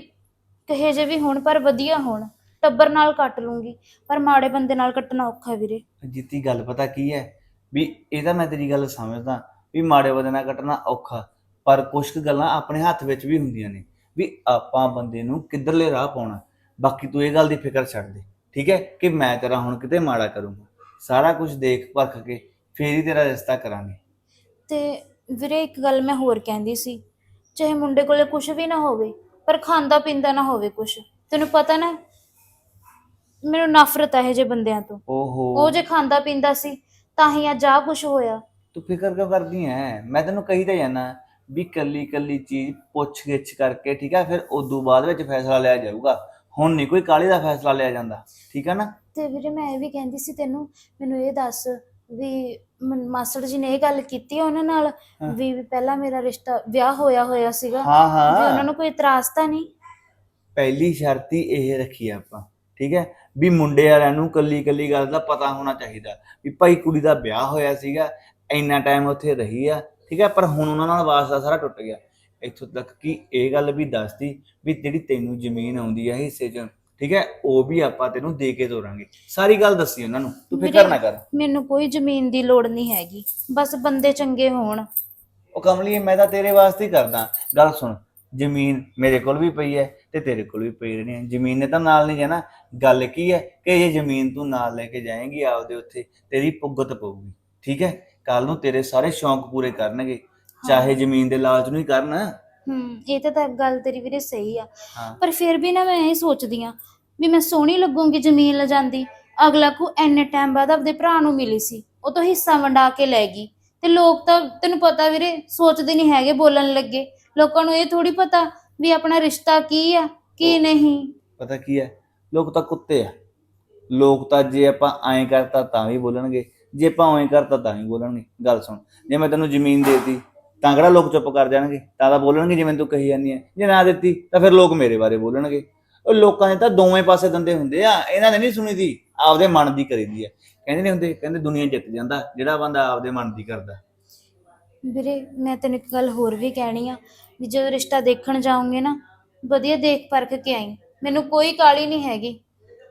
ਕਹੇ ਜੇ ਵੀ ਹੁਣ ਪਰ ਵਧੀਆ ਹੋਣ। ਟੱਬਰ ਨਾਲ ਕੱਟ ਲੂੰਗੀ ਪਰ ਮਾੜੇ ਬੰਦੇ ਨਾਲ ਕੱਟਣਾ ਔਖਾ ਵੀਰੇ। ਜਿੱਤੀ ਗੱਲ ਪਤਾ ਕੀ ਹੈ? ਵੀ ਇਹ ਤਾਂ ਮੈਂ ਤੇਰੀ ਗੱਲ ਸਮਝਦਾ ਵੀ ਮਾੜੇ ਬੰਦੇ ਨਾਲ ਕੱਟਣਾ ਔਖਾ ਪਰ ਕੁਝ ਕੁ ਗੱਲਾਂ ਆਪਣੇ ਹੱਥ ਵਿੱਚ ਵੀ ਹੁੰਦੀਆਂ ਨੇ। ਵੀ ਆਪਾਂ ਬੰਦੇ ਨੂੰ ਕਿੱਧਰਲੇ ਰਾਹ ਪਾਉਣਾ ਬਾਕੀ ਤੂੰ ਇਹ ਗੱਲ ਦੀ ਫਿਕਰ ਛੱਡ ਦੇ ਠੀਕ ਹੈ ਕਿ ਮੈਂ ਤੇਰਾ ਹੁਣ ਕਿਤੇ ਮਾੜਾ ਕਰੂੰਗਾ। ਸਾਰਾ ਕੁਝ ਦੇਖ ਪਰਖ ਕੇ ਫੇਰ ਹੀ ਤੇਰਾ ਰਿਸ਼ਤਾ ਕਰਾਂਗੇ। ਤੇ ਵੀਰੇ ਇੱਕ ਗੱਲ ਮੈਂ ਹੋਰ ਕਹਿੰਦੀ ਸੀ ਚਾਹੇ ਮੁੰਡੇ ਕੋਲੇ ਕੁਝ ਵੀ ਨਾ ਹੋਵੇ ਪਰ ਖਾਂਦਾ ਪੀਂਦਾ ਨਾ ਹੋਵੇ ਕੁਝ ਤੈਨੂੰ ਪਤਾ ਨਾ ਮੈਨੂੰ ਨਫ਼ਰਤ ਹੈ ਇਹ ਜੇ ਬੰਦਿਆਂ ਤੋਂ। ਓਹੋ। ਉਹ ਜੇ ਖਾਂਦਾ ਪੀਂਦਾ ਸੀ ਤਾਂ ਹੀ ਅੱਜ ਆ ਕੁਝ ਹੋਇਆ। ਤੂੰ ਫਿਕਰ ਕਿਉਂ ਕਰਦੀ ਐ? ਮੈਂ ਤੈਨੂੰ ਕਹੀ ਤਾਂ ਜਾਣਾ ਵੀ ਕੱਲੀ ਕੱਲੀ ਚੀਜ਼ ਪੁੱਛ ਗਿੱਛ ਕਰਕੇ ਠੀਕ ਹੈ ਫਿਰ ਉਦੋਂ ਬਾਅਦ ਵਿੱਚ ਫੈਸਲਾ ਲਿਆ ਜਾਊਗਾ। ਹੁਣ ਨਹੀਂ ਕੋਈ ਕਾਲੀ ਦਾ ਫੈਸਲਾ ਲਿਆ ਜਾਂਦਾ ਠੀਕ ਹੈ ਨਾ? ਤੇ ਵੀਰੇ ਮੈਂ ਇਹ ਵੀ ਕਹਿੰਦੀ ਸੀ ਤੈਨੂੰ ਮੈਨੂੰ ਇਹ ਦੱਸ ਵੀ ਮਾਸੜ ਜੀ ਨੇ ਇਹ ਗੱਲ ਕੀਤੀ ਆ ਉਹਨਾਂ ਨਾਲ। ਵੀ ਵੀ ਪਹਿਲਾਂ ਮੇਰਾ ਰਿਸ਼ਤਾ ਵਿਆਹ ਹੋਇਆ ਹੋਇਆ ਸੀਗਾ ਹਾਂ ਵੀ ਉਹਨਾਂ ਹਾਂ ਨੂੰ ਕੋਈ ਇਤਰਾਜ਼ ਤਾਂ ਨਹੀਂ? ਪਹਿਲੀ ਸ਼ਰਤ ਹੀ ਇਹ ਰੱਖੀ ਆ ਆਪਾਂ ਠੀਕ ਹੈ? ਵੀ ਮੁੰਡੇ ਵਾਲਿਆਂ ਨੂੰ ਕੱਲੀ ਕੱਲੀ ਗੱਲ ਦਾ ਪਤਾ ਹੋਣਾ ਚਾਹੀਦਾ ਵੀ ਭਾਈ ਕੁੜੀ ਦਾ ਵਿਆਹ ਹੋਇਆ ਸੀਗਾ ਇੰਨਾ ਟਾਈਮ ਉੱਥੇ ਰਹੀ ਆ ਠੀਕ ਹੈ? ਪਰ ਹੁਣ ਉਹਨਾਂ ਨਾਲ ਵਾਸਤਾ ਸਾਰਾ ਟੁੱਟ ਗਿਆ। ਇੱਥੋਂ ਤੱਕ ਕਿ ਇਹ ਗੱਲ ਵੀ ਦੱਸਦੀ ਵੀ ਜਿਹੜੀ ਤੈਨੂੰ ਜ਼ਮੀਨ ਆਉਂਦੀ ਆ ਹਿੱਸੇ 'ਚ ਠੀਕ ਹੈ ਉਹ ਵੀ ਆਪਾਂ ਤੈਨੂੰ ਦੇ ਕੇ ਤੋਰਾਂਗੇ। ਸਾਰੀ ਗੱਲ ਦੱਸੀ ਉਹਨਾਂ ਨੂੰ ਤੂੰ ਫਿਕਰ ਨਾ ਕਰ। ਮੈਨੂੰ ਕੋਈ ਜ਼ਮੀਨ ਦੀ ਲੋੜ ਨਹੀਂ ਹੈਗੀ ਬਸ ਬੰਦੇ ਚੰਗੇ ਹੋਣ। ਉਹ ਕਮਲੀਏ ਮੈਂ ਤਾਂ ਤੇਰੇ ਵਾਸਤੇ ਹੀ ਕਰਦਾ। ਗੱਲ ਸੁਣ ਜ਼ਮੀਨ ਮੇਰੇ ਕੋਲ ਵੀ ਪਈ ਹੈ ਤੇ ਤੇਰੇ ਕੋਲ ਵੀ ਪਈ ਰਹਿਣੀ ਹੈ। ਜ਼ਮੀਨ ਨੇ ਤਾਂ ਨਾਲ ਨਹੀਂ ਜਾਣਾ। ਗੱਲ ਕੀ ਹੈ ਕਿ ਇਹ ਜ਼ਮੀਨ ਤੂੰ ਨਾਲ ਲੈ ਕੇ ਜਾਏਂਗੀ ਆਪਦੇ ਉੱਥੇ ਤੇਰੀ ਪੁੱਗਤ ਪਊਗੀ ਠੀਕ ਹੈ? ਕੱਲ ਨੂੰ ਤੇਰੇ ਸਾਰੇ ਸ਼ੌਂਕ ਪੂਰੇ ਕਰਨਗੇ। ਚਾਹੇ ਜ਼ਮੀਨ ਦੇ ਲਾਲਚ ਨੂੰ ਹੀ ਕਰਨ। ਹੂੰ ਇਹ ਤਾਂ ਤਾਂ ਗੱਲ ਤੇਰੀ ਵੀਰੇ ਸਹੀ ਆ। ਹਾਂ। ਪਰ ਫਿਰ ਵੀ ਨਾ ਮੈਂ ਇਹ ਸੋਚਦੀ ਆ ਵੀ ਮੈਂ ਸੋਹਣੀ ਲੱਗੂੰਗੀ ਜ਼ਮੀਨ ਲਿਜਾਂਦੀ। ਅਗਲਾ ਕੋ ਐਨੇ ਟਾਈਮ ਬਾਅਦ ਆਪਦੇ ਭਰਾ ਨੂੰ ਮਿਲੀ ਸੀ। ਉਹ ਤੋਂ ਹਿੱਸਾ ਵੰਡਾ ਕੇ ਲੈ ਗਈ। ਤੇ ਲੋਕ ਤਾਂ ਤੈਨੂੰ ਪਤਾ ਵੀਰੇ ਸੋਚਦੇ ਨਹੀਂ ਹੈਗੇ ਬੋਲਣ ਲੱਗੇ। ਲੋਕਾਂ ਨੂੰ ਇਹ ਥੋੜੀ ਪਤਾ ਵੀ ਆਪਣਾ ਰਿਸ਼ਤਾ ਕੀ ਆ ਕੀ ਨਹੀਂ। ਪਤਾ ਕੀ ਹੈ ਲੋਕ ਤਾਂ ਕੁੱਤੇ ਆ। ਲੋਕ ਤਾਂ ਜੇ ਆਪਾਂ ਐਂ ਕਰਤਾ ਤਾਂ ਵੀ ਬੋਲਣਗੇ। ਜੇ ਆਪਾਂ ਐਂ ਕਰਤਾ ਤਾਂ ਵੀ ਬੋਲਣਗੇ। ਗੱਲ ਸੁਣ ਜੇ ਮੈਂ ਤੈਨੂੰ ਜ਼ਮੀਨ ਦੇਤੀ ਤਾਂ ਕਿਹੜਾ ਲੋਕ ਚੁੱਪ ਕਰ ਜਾਣਗੇ? ਤਾਂ ਤਾਂ ਬੋਲਣਗੇ ਜਿਵੇਂ ਤੂੰ ਕਹੀ ਜਾਂਦੀ ਹੈ ਜੇ ਨਾ ਦਿੱਤੀ, ਤਾਂ ਫਿਰ ਲੋਕ ਮੇਰੇ ਬਾਰੇ ਬੋਲਣਗੇ। ਉਹ ਲੋਕਾਂ ਦੇ ਤਾਂ ਦੋਵੇਂ ਪਾਸੇ ਦੰਦੇ ਹੁੰਦੇ ਆ। ਇਹਨਾਂ ਨੇ ਨਹੀਂ ਸੁਣੀ ਆਪਦੇ ਮਨ ਦੀ ਕਰੀਦੀ ਹੈ ਕਹਿੰਦੇ ਨਹੀਂ ਹੁੰਦੇ, ਕਹਿੰਦੇ ਦੁਨੀਆ ਜਿੱਤ ਜਾਂਦਾ। ਜਿਹੜਾ ਬੰਦਾ ਆਪਦੇ ਮਨ ਦੀ ਕਰਦਾ। ਵੀਰੇ, ਮੈਂ ਤੈਨੂੰ ਇੱਕ ਗੱਲ ਹੋਰ ਵੀ ਕਹਿਣੀ ਆ, ਵੀ ਜਦੋਂ ਰਿਸ਼ਤਾ ਦੇਖਣ ਜਾਓਗੇ ਨਾ, ਵਧੀਆ ਦੇਖ ਪਰਖ ਕੇ ਆਈ। ਮੈਨੂੰ ਕੋਈ ਕਾਲੀ ਨਹੀਂ ਹੈਗੀ।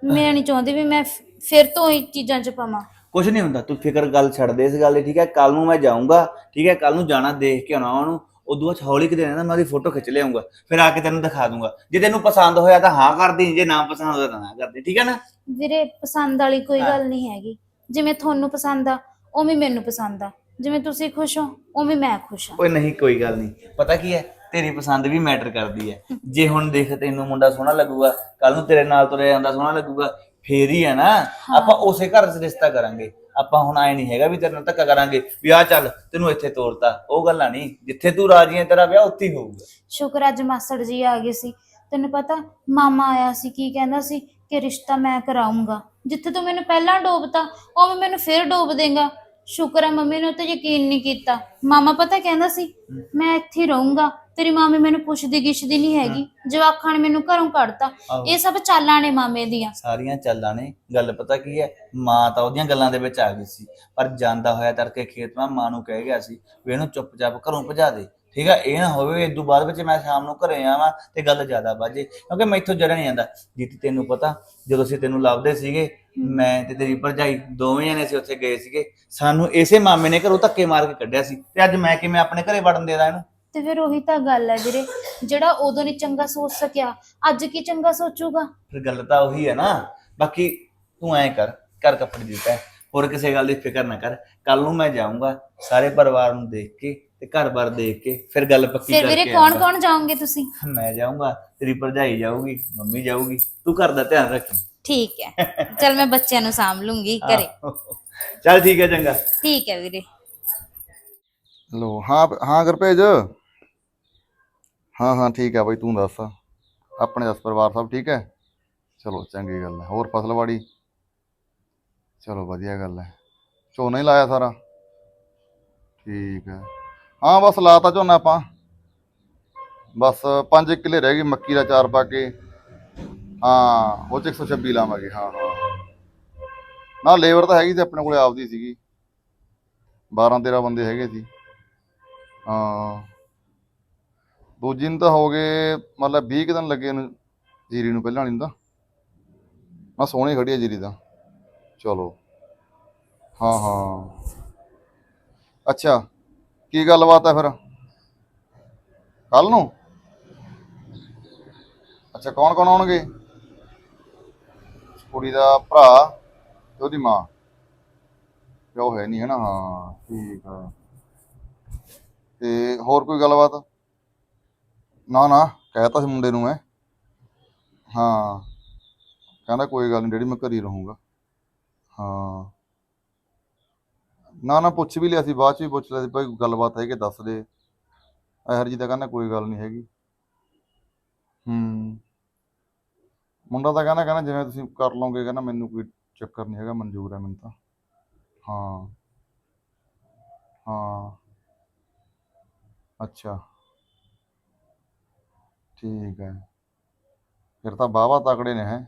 ਮੈਂ ਨਹੀਂ ਚਾਹੁੰਦੀ ਵੀ ਮੈਂ ਫਿਰ ਤੋਂ ਇਹ ਚੀਜ਼ਾਂ 'ਚ ਪਵਾਂ। ਕੁਝ ਨਹੀਂ ਹੁੰਦਾ ਤੂੰ ਫਿਕਰ ਗੱਲ ਛੱਡ ਦੇ ਇਸ ਗੱਲ ਦੀ ਠੀਕ ਹੈ? ਕੱਲ ਨੂੰ ਮੈਂ ਜਾਊਂਗਾ ਠੀਕ ਹੈ? ਕੱਲ ਨੂੰ ਜਾਣਾ ਦੇਖ ਕੇ ਆਉਣਾ ਉਹਨੂੰ ਉਦੋਂ ਬਾਅਦ ਹੌਲੀ ਕਿਤੇ ਨਾ ਮੈਂ ਉਹਦੀ ਫੋਟੋ ਖਿੱਚ ਲਿਆਉਂਗਾ ਫਿਰ ਆ ਕੇ ਤੈਨੂੰ ਦਿਖਾ ਦੂੰਗਾ। ਜੇ ਤੈਨੂੰ ਪਸੰਦ ਹੋਇਆ ਤਾਂ ਹਾਂ ਕਰਦੀ ਜੇ ਨਾ ਪਸੰਦ ਹੋਇਆ ਤਾਂ ਨਾ ਕਰਦੀ ਠੀਕ ਹੈ ਨਾ? ਵੀਰੇ ਪਸੰਦ ਵਾਲੀ ਕੋਈ। ਗੱਲ ਨਹੀਂ ਹੈਗੀ। ਜਿਵੇਂ ਤੁਹਾਨੂੰ ਪਸੰਦ ਆ ਉਵੇਂ ਮੈਨੂੰ ਪਸੰਦ ਆ। ਜਿਵੇਂ ਤੁਸੀਂ ਖੁਸ਼ ਹੋ ਉਵੇਂ ਮੈਂ ਖੁਸ਼ ਹਾਂ ਓਏ ਨਹੀਂ ਕੋਈ ਗੱਲ ਨਹੀਂ। ਪਤਾ ਕੀ ਹੈ? ਤੇਰੀ ਪਸੰਦ ਵੀ ਮੈਟਰ ਕਰਦੀ ਹੈ। ਜੇ ਹੁਣ ਦੇਖ ਤੈਨੂੰ ਮੁੰਡਾ ਸੋਹਣਾ ਲੱਗੂਗਾ ਕੱਲ ਨੂੰ ਤੇਰੇ ਨਾਲ ਤੁਰਿਆ ਜਾਂਦਾ ਸੋਹਣਾ ਲੱਗੂਗਾ ਫੇਰ ਹੀ ਹੈ ਨਾ। ਆਪਾਂ ਉਸੇ ਘਰ 'ਚ ਰਿਸ਼ਤਾ ਕਰਾਂਗੇ। ਆਪਾਂ ਹੁਣ ਆਏ ਨਹੀਂ ਹੈਗਾ ਵੀ ਤੇਰੇ ਨਾਲ ਧੱਕਾ ਕਰਾਂਗੇ ਵੀ ਆ ਚੱਲ ਤੈਨੂੰ ਇੱਥੇ ਤੋਰਤਾ। ਉਹ ਗੱਲਾਂ ਨਹੀਂ ਜਿੱਥੇ ਤੂੰ ਰਾਜੀ ਹੈ ਤੇਰਾ ਵਿਆਹ ਉੱਥੇ ਹੀ ਹੋਊਗਾ। ਸ਼ੁਕਰ ਅੱਜ ਮਾਸੜ ਜੀ ਆ ਗਏ ਸੀ। ਤੈਨੂੰ ਪਤਾ ਮਾਮਾ ਆਇਆ ਸੀ ਕੀ ਕਹਿੰਦਾ ਸੀ ਕਿ ਰਿਸ਼ਤਾ ਮੈਂ ਕਰਾਉਂਗਾ ਜਿੱਥੇ ਤੂੰ ਮੈਨੂੰ ਪਹਿਲਾਂ ਡੋਬਤਾ ਉਵੇਂ ਮੈਨੂੰ ਫਿਰ ਡੋਬ ਦੇਂਗਾ। ਸ਼ੁਕਰ ਹੈ ਮੰਮੀ ਨੇ ਉਹ ਤੇ ਯਕੀਨ ਨਹੀਂ ਕੀਤਾ। ਮਾਮਾ ਪਤਾ ਕਹਿੰਦਾ ਸੀ ਮੈਂ ਇੱਥੇ ਰਹੂੰਗਾ। ਤੇਰੀ ਮਾਮੀ ਮੈਨੂੰ ਪੁੱਛਦੀ ਗਿੱਛਦੀ ਨਹੀਂ ਹੈਗੀ। ਜਵਾਖਾਂ ਨੇ ਮੈਨੂੰ ਘਰੋਂ ਕੱਢਤਾ। ਆਹੋ। ਇਹ ਸਭ ਚਾਲਾਂ ਨੇ ਮਾਮੇ ਦੀਆਂ। ਸਾਰੀਆਂ ਚੱਲਾਂ ਨੇ। ਗੱਲ ਪਤਾ ਕੀ ਹੈ? ਮਾਂ ਤਾਂ ਉਹਦੀਆਂ ਗੱਲਾਂ ਦੇ ਵਿੱਚ ਆ ਗਈ ਸੀ। ਪਰ ਜਾਂਦਾ ਹੋਇਆ ਤੜਕੇ ਖੇਤ ਮੈਂ ਮਾਂ ਨੂੰ ਕਹਿ ਗਿਆ ਸੀ ਵੀ ਇਹਨੂੰ ਚੁੱਪਚਾਪ ਘਰੋਂ ਭਜਾ ਦੇ। ਠੀਕ ਆ? ਇਹ ਨਾ ਹੋਵੇ ਇਦੋਂ ਬਾਅਦ ਵਿੱਚ ਮੈਂ ਸ਼ਾਮ ਨੂੰ ਘਰੇ ਆਵਾਂ ਤੇ ਗੱਲ ਜ਼ਿਆਦਾ ਬਾਜੇ ਕਿਉਂਕਿ ਮੈਥੋਂ ਜੜਾ ਨਹੀਂ ਜਾਂਦਾ। ਜਿੱਤੀ ਤੈਨੂੰ ਪਤਾ ਜਦੋਂ ਅਸੀਂ ਤੈਨੂੰ ਲੱਭਦੇ ਸੀਗੇ ਮੈਂ ਤੇ ਤੇਰੀ ਭਰਜਾਈ ਦੋਵੇਂ ਜਣੇ ਅਸੀਂ ਉੱਥੇ ਗਏ ਸੀਗੇ। ਸਾਨੂੰ ਇਸੇ ਮਾਮੇ ਨੇ ਘਰੋਂ ਧੱਕੇ ਮਾਰ ਕੇ ਕੱਢਿਆ ਸੀ। ਤੇ ਅੱਜ ਮੈਂ ਕਿਵੇਂ ਆਪਣੇ ਘਰੇ ਵੜਨ ਦੇ ਦਾਂ ਇਹਨੂੰ? ਤੇ ਫਿਰ ਉਹੀ ਤਾਂ ਗੱਲ ਹੈ ਵੀਰੇ। ਜਿਹੜਾ ਉਦੋਂ ਨਹੀਂ ਚੰਗਾ ਸੋਚ ਸਕਿਆ ਅੱਜ ਕੀ ਚੰਗਾ ਸੋਚੂਗਾ? ਫਿਰ ਗੱਲ ਤਾਂ ਉਹੀ ਹੈ ਨਾ। ਬਾਕੀ ਤੂੰ ਐਂ ਕਰ ਕਰ ਕੱਪੜੇ ਦਿੱਤਾ ਹੋਰ ਕਿਸੇ ਗੱਲ ਦੀ ਫਿਕਰ ਨਾ ਕਰ। ਕੱਲ ਨੂੰ ਮੈਂ ਜਾਊਂਗਾ ਸਾਰੇ ਪਰਿਵਾਰ ਨੂੰ ਦੇਖ ਕੇ ਤੇ ਘਰ-ਬਾਰ ਦੇਖ ਕੇ ਫਿਰ ਗੱਲ ਪੱਕੀ ਫਿਰ ਕਰਕੇ ਵੀਰੇ ਕੌਣ। ਕੌਣ ਜਾਓਗੇ ਤੁਸੀਂ? ਮੈਂ ਜਾਊਂਗਾ ਤੇਰੀ ਭਰਜਾਈ ਜਾਊਗੀ ਮੰਮੀ ਜਾਊਗੀ। ਤੂੰ ਘਰ ਦਾ ਧਿਆਨ ਰੱਖੀ। ਠੀਕ ਹੈ। ਚਲ ਮੈਂ ਬੱਚਿਆਂ ਨੂੰ ਸਾਂਭ ਲੂੰਗੀ ਘਰੇ। ਆਹੋ। ਚੱਲ ਠੀਕ ਹੈ ਚੰਗਾ। ਠੀਕ ਹੈ ਵੀਰੇ। ਲੋ ਹਾਂ ਹਾਂ ਗੁਰਭੇਜ ਹਾਂ ਹਾਂ, ਠੀਕ ਆ ਬਾਈ, ਤੂੰ ਦੱਸ। ਆਪਣੇ ਦੱਸ, ਪਰਿਵਾਰ ਸਭ ਠੀਕ ਹੈ? ਚਲੋ, ਚੰਗੀ ਗੱਲ ਹੈ। ਹੋਰ ਫਸਲਵਾੜੀ? ਚਲੋ, ਵਧੀਆ ਗੱਲ ਹੈ। ਝੋਨਾ ਹੀ ਲਾਇਆ ਸਾਰਾ? ਠੀਕ ਹੈ। ਹਾਂ, ਬਸ ਲਾਤਾ ਝੋਨਾ ਆਪਾਂ। ਬਸ 5 ਕਿੱਲੇ ਰਹਿ ਗਏ, ਮੱਕੀ ਦਾ ਚਾਰ ਪਾ ਕੇ। ਹਾਂ, ਉਹ ਚ 126 ਲਾਵਾਂਗੇ, ਹਾਂ ਹਾਂ। ਨਾ, ਲੇਬਰ ਤਾਂ ਹੈਗੀ ਸੀ ਆਪਣੇ ਕੋਲੇ, ਆਪਦੀ ਸੀਗੀ। 12 13 ਬੰਦੇ ਹੈਗੇ ਸੀ। ਹਾਂ। ਦੂਜੀ ਨੂੰ ਤਾਂ ਹੋ ਗਏ, ਮਤਲਬ 20 ਕੁ ਦਿਨ ਲੱਗੇ ਨੂੰ ਜੀਰੀ ਨੂੰ ਪਹਿਲਾਂ ਨਹੀਂ ਤਾਂ। ਮੈਂ ਸੋਹਣੀ ਖੜੀ ਹੈ ਜੀਰੀ ਤਾਂ। ਚਲੋ। ਹਾਂ ਹਾਂ। ਅੱਛਾ, ਕੀ ਗੱਲਬਾਤ ਹੈ ਫਿਰ? ਕੱਲ ਨੂੰ? ਅੱਛਾ, ਕੌਣ ਕੌਣ ਆਉਣਗੇ? ਕੁੜੀ ਦਾ ਭਰਾ ਤੇ ਉਹਦੀ ਮਾਂ। ਪਿਓ ਹੈ ਨਹੀਂ ਹੈ ਨਾ? ਹਾਂ, ਠੀਕ ਆ। ਤੇ ਹੋਰ ਕੋਈ ਗੱਲਬਾਤ? ਨਾ ਨਾ, ਕਹਿਤਾ ਸੀ ਮੁੰਡੇ ਨੂੰ ਮੈਂ। ਹਾਂ, ਕਹਿੰਦਾ ਕੋਈ ਗੱਲ ਨਹੀਂ ਡੈਡੀ ਮੈਂ ਘਰ ਰਹੂੰਗਾ। ਹਾਂ। ਨਾ ਨਾ, ਪੁੱਛ ਵੀ ਲਿਆ ਸੀ, ਬਾਅਦ ਚ ਵੀ ਪੁੱਛ ਲਿਆ ਸੀ, ਭਾਈ ਕੋਈ ਗੱਲਬਾਤ ਹੈ ਕਿ ਦੱਸ ਦੇ। ਇਹਰ ਜੀ ਤਾਂ ਕਹਿੰਦਾ ਕੋਈ ਗੱਲ ਨਹੀਂ ਹੈਗੀ। ਹੂੰ। ਮੁੰਡਾ ਤਾਂ ਕਹਿੰਦਾ ਕਹਿੰਦਾ ਜਿਵੇਂ ਤੁਸੀਂ ਕਰ ਲਓਗੇ, ਕਹਿੰਦਾ ਮੈਨੂੰ ਕੋਈ ਚੱਕਰ ਨਹੀਂ ਹੈਗਾ, ਮਨਜ਼ੂਰ ਹੈ ਮੈਨੂੰ ਤਾਂ। ਹਾਂ। ਹਾਂ। ਅੱਛਾ। ਠੀਕ ਹੈ। ਫਿਰ ਤਾਂ ਬਾਵਾ ਤਕੜੇ ਨੇ ਹੈ।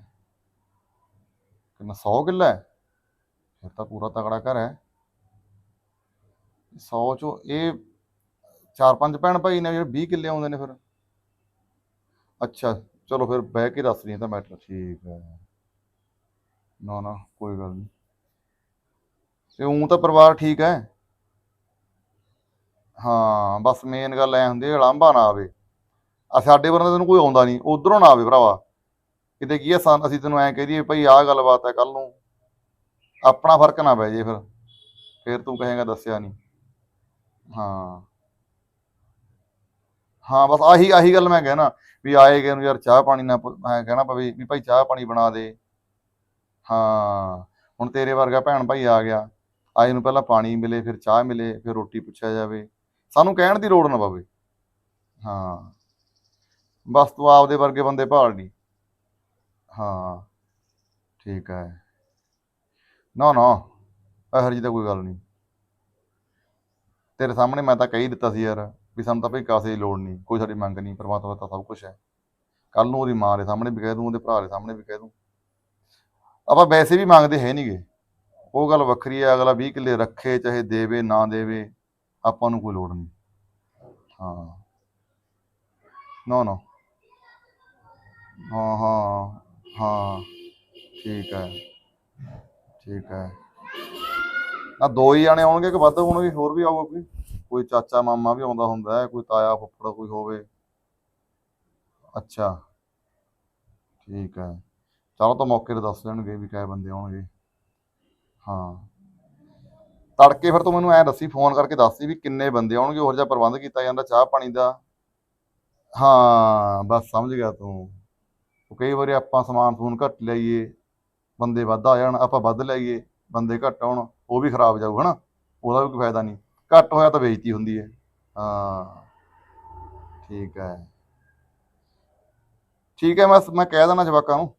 ਕਿੰਨਾ 100 ਕਿੱਲਾ ਹੈ। ਫਿਰ ਤਾਂ ਪੂਰਾ ਤਕੜਾ ਘਰ ਹੈ। 100 ਚੋਂ ਇਹ ਚਾਰ ਪੰਜ ਭੈਣ ਭਾਈ ਨੇ, ਜਿਹੜੇ 20 ਕਿੱਲੇ ਆਉਂਦੇ ਨੇ ਫਿਰ। ਅੱਛਾ, ਚਲੋ ਫਿਰ ਬਹਿ ਕੇ ਦੱਸ ਰਹੀ ਤਾਂ ਮੈਟਰ ਠੀਕ ਹੈ। ਨਾ ਨਾ, ਕੋਈ ਗੱਲ ਨਹੀਂ। ਤੇ ਉਂ ਤਾਂ ਪਰਿਵਾਰ ਠੀਕ ਹੈ। ਹਾਂ, ਬਸ ਮੇਨ ਗੱਲ ਐ ਹੁੰਦੀ ਹੈ ਲਾਂਭਾ ਨਾ ਆਵੇ। ਆ ਸਾਡੇ ਵਰਨਾ ਤੈਨੂੰ ਕੋਈ ਆਉਂਦਾ ਨਹੀਂ ਉਧਰੋਂ ਨਾ ਆਵੇ ਭਰਾਵਾ। ਕਿਤੇ ਕੀ ਹੈ ਸਾਨ ਅਸੀਂ ਤੈਨੂੰ ਐਂ ਕਹਿ ਦਈਏ ਭਈ ਆਹ ਗੱਲਬਾਤ ਹੈ ਕੱਲ ਨੂੰ। ਆਪਣਾ ਫ਼ਰਕ ਨਾ ਪੈ ਜੇ ਫਿਰ। ਫਿਰ ਤੂੰ ਕਹੇਗਾ ਦੱਸਿਆ ਨਹੀਂ। ਹਾਂ। ਹਾਂ, ਬਸ ਆਹੀ ਆਹੀ ਗੱਲ ਮੈਂ ਕਹਿਣਾ ਵੀ ਆਏ ਗਏ ਨੂੰ ਯਾਰ ਚਾਹ ਪਾਣੀ ਨਾ ਪ- ਕਹਿਣਾ ਪਵੇ ਵੀ ਭਾਈ ਚਾਹ ਪਾਣੀ ਬਣਾ ਦੇ। ਹਾਂ, ਹੁਣ ਤੇਰੇ ਵਰਗਾ ਭੈਣ ਭਾਈ ਆ ਗਿਆ। ਆਏ ਨੂੰ ਪਹਿਲਾਂ ਪਾਣੀ ਮਿਲੇ, ਫਿਰ ਚਾਹ ਮਿਲੇ, ਫਿਰ ਰੋਟੀ ਪੁੱਛਿਆ ਜਾਵੇ। ਸਾਨੂੰ ਕਹਿਣ ਦੀ ਲੋੜ ਨਾ ਪਵੇ। ਹਾਂ। ਬਸ ਤੂੰ ਆਪਦੇ ਵਰਗੇ ਬੰਦੇ ਭਾਲ ਲਈ। ਹਾਂ, ਠੀਕ ਹੈ। ਨਾ ਨਾ, ਇਹੋ ਜਿਹੀ ਤਾਂ ਕੋਈ ਗੱਲ ਨਹੀਂ। ਤੇਰੇ ਸਾਹਮਣੇ ਮੈਂ ਤਾਂ ਕਹੀ ਦਿੱਤਾ ਸੀ ਯਾਰ ਵੀ ਸਾਨੂੰ ਤਾਂ ਭਈ ਕਾਸੇ ਦੀ ਲੋੜ ਨਹੀਂ, ਕੋਈ ਸਾਡੀ ਮੰਗ ਨਹੀਂ, ਪਰਮਾਤਮਾ ਦਾ ਸਭ ਕੁਝ ਹੈ। ਕੱਲ ਨੂੰ ਉਹਦੀ ਮਾਂ ਦੇ ਸਾਹਮਣੇ ਵੀ ਕਹਿ ਦੂੰ, ਉਹਦੇ ਭਰਾ ਦੇ ਸਾਹਮਣੇ ਵੀ ਕਹਿ ਦੂੰ। ਆਪਾਂ ਵੈਸੇ ਵੀ ਮੰਗਦੇ ਹੈ ਨਹੀਂਗੇ ਉਹ ਗੱਲ ਵੱਖਰੀ ਹੈ, ਅਗਲਾ 20 ਕਿੱਲੇ ਰੱਖੇ, ਚਾਹੇ ਦੇਵੇ, ਨਾ ਦੇਵੇ, ਆਪਾਂ ਨੂੰ ਕੋਈ ਲੋੜ ਨਹੀਂ। ਹਾਂ। ਨਾ ਨਾ। ਹਾਂ ਹਾਂ ਹਾਂ। ਠੀਕ ਹੈ। ਠੀਕ ਹੈ। ਆ ਦੋ ਹੀ ਜਾਣੇ ਆਉਣਗੇ ਕਿ ਵੱਧ ਹੋਣਗੇ? ਹੋਰ ਵੀ ਆਊਗਾ ਕੋਈ? ਕੋਈ ਚਾਚਾ, ਮਾਮਾ ਵੀ ਆਉਂਦਾ ਹੁੰਦਾ ਹੈ, ਕੋਈ ਤਾਇਆ, ਫੁੱਫੜ, ਕੋਈ ਹੋਵੇ। ਅੱਛਾ। ਠੀਕ ਹੈ। ਚਲੋ ਤਾਂ ਮੌਕੇ ਤੇ ਦੱਸ ਦੇਣਗੇ ਵੀ ਕਿੰਨੇ ਬੰਦੇ ਆਉਣਗੇ। ਹਾਂ। ਤੜਕੇ ਫਿਰ ਤੂੰ ਮੈਨੂੰ ਐ ਦੱਸੀ, ਫੋਨ ਕਰਕੇ ਦੱਸਦੀ ਵੀ ਕਿੰਨੇ ਬੰਦੇ ਆਉਣਗੇ? ਹੋਰ ਜਿਹਾ ਪ੍ਰਬੰਧ ਕੀਤਾ ਜਾਂਦਾ ਚਾਹ ਪਾਣੀ ਦਾ। ਹਾਂ, ਬਸ ਸਮਝ ਗਿਆ ਤੂੰ। ਉਹ ਕਈ ਵਾਰੀ ਆਪਾਂ ਸਮਾਨ ਸਮੂਨ ਘੱਟ ਲਈਏ ਬੰਦੇ ਵੱਧ ਆ ਜਾਣ, ਆਪਾਂ ਵੱਧ ਲਈਏ ਬੰਦੇ ਘੱਟ ਆਉਣ, ਉਹ ਵੀ ਖਰਾਬ ਜਾਊ, ਹਨਾ? ਉਹਦਾ ਵੀ ਕੋਈ ਫਾਇਦਾ ਨਹੀਂ। ਘੱਟ ਹੋਇਆ ਤਾਂ ਬੇਇੱਜ਼ਤੀ ਹੁੰਦੀ ਹੈ। ਹਾਂ। ਠੀਕ ਹੈ। ਠੀਕ ਹੈ, ਮੈਂ ਮੈਂ ਕਹਿ ਦੇਣਾ ਜਵਾਕਾਂ ਨੂੰ।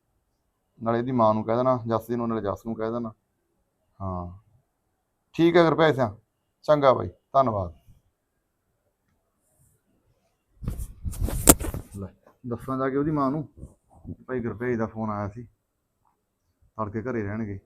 ਨਾਲੇ ਇਹਦੀ ਮਾਂ ਨੂੰ ਕਹਿ ਦੇਣਾ, ਜੱਸ ਨੂੰ, ਨਾਲੇ ਜੱਸ ਨੂੰ ਕਹਿ ਦੇਣਾ। ਹਾਂ। ਠੀਕ ਹੈ ਗੁਰਭੇਜ ਸਿੰਘ ਚੰਗਾ ਬਾਈ, ਧੰਨਵਾਦ। ਲੈ, ਦੱਸਾਂ ਜਾ ਕੇ ਉਹਦੀ ਮਾਂ ਨੂੰ। ਭਾਈ ਗੁਰਭੇਜ ਦਾ ਫੋਨ ਆਇਆ ਸੀ। ਤੜਕੇ ਘਰੇ ਰਹਿਣਗੇ।